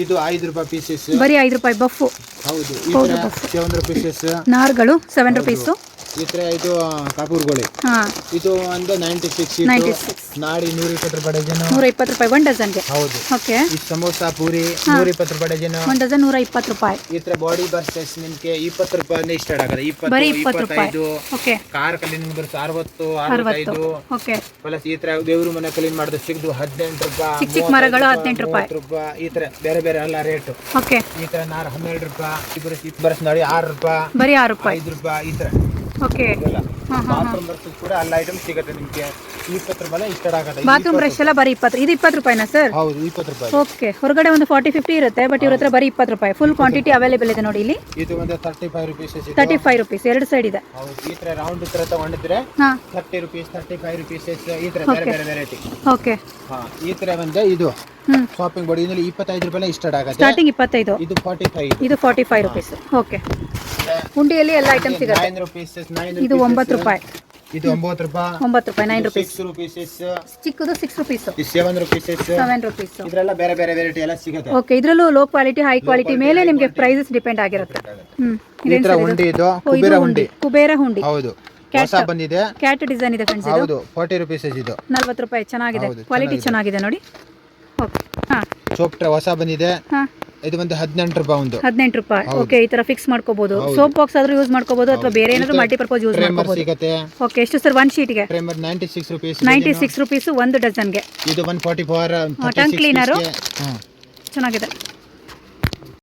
ಇದು ಐದು ರೂಪಾಯಿ ಪೀಸಸ್ ಬರೀ ಐದು ರೂಪಾಯಿ ಬಫ್. ಹೌದು ಈ ಸೆವೆನ್ ರುಪೀಸಸ್ ನಾರ್ಗಳು ಸೆವೆನ್ ರುಪೀಸ್ ಈ ಇದು ಕಾಪೂರ್ಗೋಳಿ ಇದು ಒಂದು ನೈಂಟಿ ಸಿಕ್ಸ್ ನಾಡಿ ನೂರ ಇಪ್ಪತ್ತು ರೂಪಾಯಿ ಡಜನ್. ನೂರ ಇಪ್ಪತ್ತು ರೂಪಾಯಿ ಒನ್ ಡಜನ್ಗೆ ಹೌದು. ಓಕೆ ಸಮೋಸ ಪೂರಿ ನೂರ ಇಪ್ಪತ್ತು ರೂಪಾಯಿ ಡಜನ್. ಒನ್ ಡಜನ್ ನೂರ ಇಪ್ಪತ್ತು ರೂಪಾಯಿ. ಈ ತರ ಬಾಡಿ ಬರ್ಸಸ್ ನಿಮ್ಗೆ ಇಪ್ಪತ್ತು ರೂಪಾಯಿ ಸ್ಟಾರ್ಟ್ ಆಗಲ್ಲ. ಇಪ್ಪತ್ತು ಇಪ್ಪತ್ತೈದು ಓಕೆ ಕಾರ್ ಕ್ಲೀನಿಂಗ್ ಬರ್ಸ್ ಅರವತ್ತು ಅರವತ್ತು. ಅರವತ್ತೈದು. ಓಕೆ ಪ್ಲಸ್ ಈ ತರ ದೇವ್ರ ಮನೆ ಕ್ಲೀನ್ ಮಾಡಿದ್ರೆ ಸಿಗ್ದು ಹದಿನೆಂಟು ರೂಪಾಯಿ ಚಿಕ್ಕ ಚಿಕ್ಕ ಮರಗಳು ಹದಿನೆಂಟು ರೂಪಾಯಿ. ರೂಪಾಯಿ ಈ ತರ ಬೇರೆ ಬೇರೆ ಅಲ್ಲ ರೇಟ್ ಓಕೆ ಈ ತರ ನಾರು ಹನ್ನೆರಡು ರೂಪಾಯಿ ಇಬ್ಬರು ಇಬ್ಬರು ನೋಡಿ ಆರು ರೂಪಾಯಿ ಬರೀ ಆರು ರೂಪಾಯಿ. ಐದು ರೂಪಾಯಿ ಈ ತರ. ಓಕೆ ಬಾತ್ರೂಮ್ ಬರ್ಸ್ ಕೂಡ ಎಲ್ಲ ಐಟಮ್ ಸಿಗುತ್ತೆ ನಿಮಗೆ. ಇಪ್ಪತ್ತು ರೂಪಾಯಿ ಇಷ್ಟ ಆಗುತ್ತೆ. ಬಾತ್ರೂಮ್ ಬ್ರಷ್ ಎಲ್ಲ ಬರೀ ಇಪ್ಪತ್ತು ಇದು ಇಪ್ಪತ್ತು ರೂಪಾಯಿನಾ ಸರ್ ಹೌದು ಇಪ್ಪತ್ತು ರೂಪಾಯಿ. ಓಕೆ ಹೊರಗಡೆ ಒಂದು ಫಾರ್ಟಿ ಫಿಫ್ಟಿ ಇರುತ್ತೆ ಬಟ್ ಇವ್ರ ಹತ್ರ ಬರೀ ಇಪ್ಪತ್ತು ರೂಪಾಯಿ. ಫುಲ್ ಕ್ವಾಂಟಿಟಿ ಅವೈಲೇಬಲ್ ಇದೆ ನೋಡಿ ಇಲ್ಲಿ. ಇದು ಒಂದು thirty five rupees thirty five rupees ಎರಡು ಸೈಡ್ ಇದೆ. ಹೌದು ಈ ತರ ರೌಂಡ್ ತರ ತಗೊಂಡಿದ್ರೆ thirty rupees thirty five rupees ಈ ತರ ಬೇರೆ ಬೇರೆ ವೆರೈಟಿ ಓಕೆ ಹಾ ಈ ತರ ಬಂದೆ ಇದು. ಶಾಪಿಂಗ್ ಬಾಡಿ ಇದರಲ್ಲಿ ಇಪ್ಪತ್ತೈದು ರೂಪಾಯಿ ಸ್ಟಾರ್ಟ್ ಆಗುತ್ತೆ. ಸ್ಟಾರ್ಟಿಂಗ್ ಇಪ್ಪತ್ತೈದು. ಇದು ಫಾರ್ಟಿ ಫೈವ್ ಇದು ಫಾರ್ಟಿ ಫೈವ್ ರುಪೀಸ್ ಓಕೆ ಉಂಡಿಯಲ್ಲಿ ಎಲ್ಲ ಐಟಮ್ ಸಿಗುತ್ತೆ. ನೈನ್ ರುಪೀಸ್ ಇದು ಒಂಬತ್ತು ರೂಪಾಯಿ. ಇದು ಒಂಬತ್ತು ರೂಪಾಯಿ. ಒಂಬತ್ತು ರೂಪಾಯಿ ನೈನ್ ರುಪೀಸ್ ಸಿಕ್ಸ್ ರುಪೀಸ್ ಚಿಕ್ಕದು ಸಿಕ್ಸ್ ರುಪೀಸ್ ಇದು ಸೆವೆನ್ ರುಪೀಸ್ ಸೆವೆನ್ ರುಪೀಸ್ ಇದರೆಲ್ಲ ಬೇರೆ ಬೇರೆ ವೆರೈಟಿ ಎಲ್ಲ ಸಿಗುತ್ತೆ. ಓಕೆ ಇದ್ರಲ್ಲೂ ಲೋ ಕ್ವಾಲಿಟಿ ಹೈ ಕ್ವಾಲಿಟಿ ಮೇಲೆ ನಿಮಗೆ ಪ್ರೈಸಸ್ ಡಿಪೆಂಡ್ ಆಗಿರುತ್ತೆ. ಹ್ಮ್ ಈ ತರ ಉಂಡಿ ಇದು? ಕುಬೇರ ಹುಂಡಿ ಉಂಡಿ. ಕುಬೇರ ಹುಂಡಿ ಹೌದು. ಹೊಸ ಬಂದಿದೆ. ಕ್ಯಾಟ್ ಡಿಸೈನ್ ಇದೆ ಫ್ರೆಂಡ್ಸ್ ಹೌದು ಫಾರ್ಟಿ ರುಪೀಸ್ ಇದು. ನಲ್ವತ್ತು ರೂಪಾಯಿ ಚೆನ್ನಾಗಿದೆ. ಕ್ವಾಲಿಟಿ ಚೆನ್ನಾಗಿದೆ. ನೋಡಿ. ಓಕೆ ಹಾಂ. ಸೋಪ್ ಟ್ರೇ ಹೊಸ ಬಂದಿದೆ. ಹಾಂ. ಇದು ಒಂದು ಹದಿನೆಂಟು ರೂಪಾಯಿ ಒಂದು ಹದಿನೆಂಟು ರೂಪಾಯಿ. ಓಕೆ ಈ ತರ ಫಿಕ್ಸ್ ಮಾಡ್ಕೋಬಹುದು ಸೋಪ್ ಬಾಕ್ಸ್ ಆದ್ರೂ ಯೂಸ್ ಮಾಡ್ಕೋಬಹುದು ಅಥವಾ ಬೇರೆ ಏನಾದ್ರು ಮಲ್ಟಿಪರ್ಪಸ್ ಯೂಸ್ ಮಾಡ್ಕೋಬಹುದು ಸಿಗತ್ತೆ. ಓಕೆ ಎಷ್ಟು ಸರ್ ಒನ್ ಶೀಟ್ಗೆ ಗೆ? Ninety six rupees ninety six rupees ಒಂದು ಡಜನ್ಗೆ ಇದು one forty four tongue cleaner ಚೆನ್ನಾಗಿದೆ.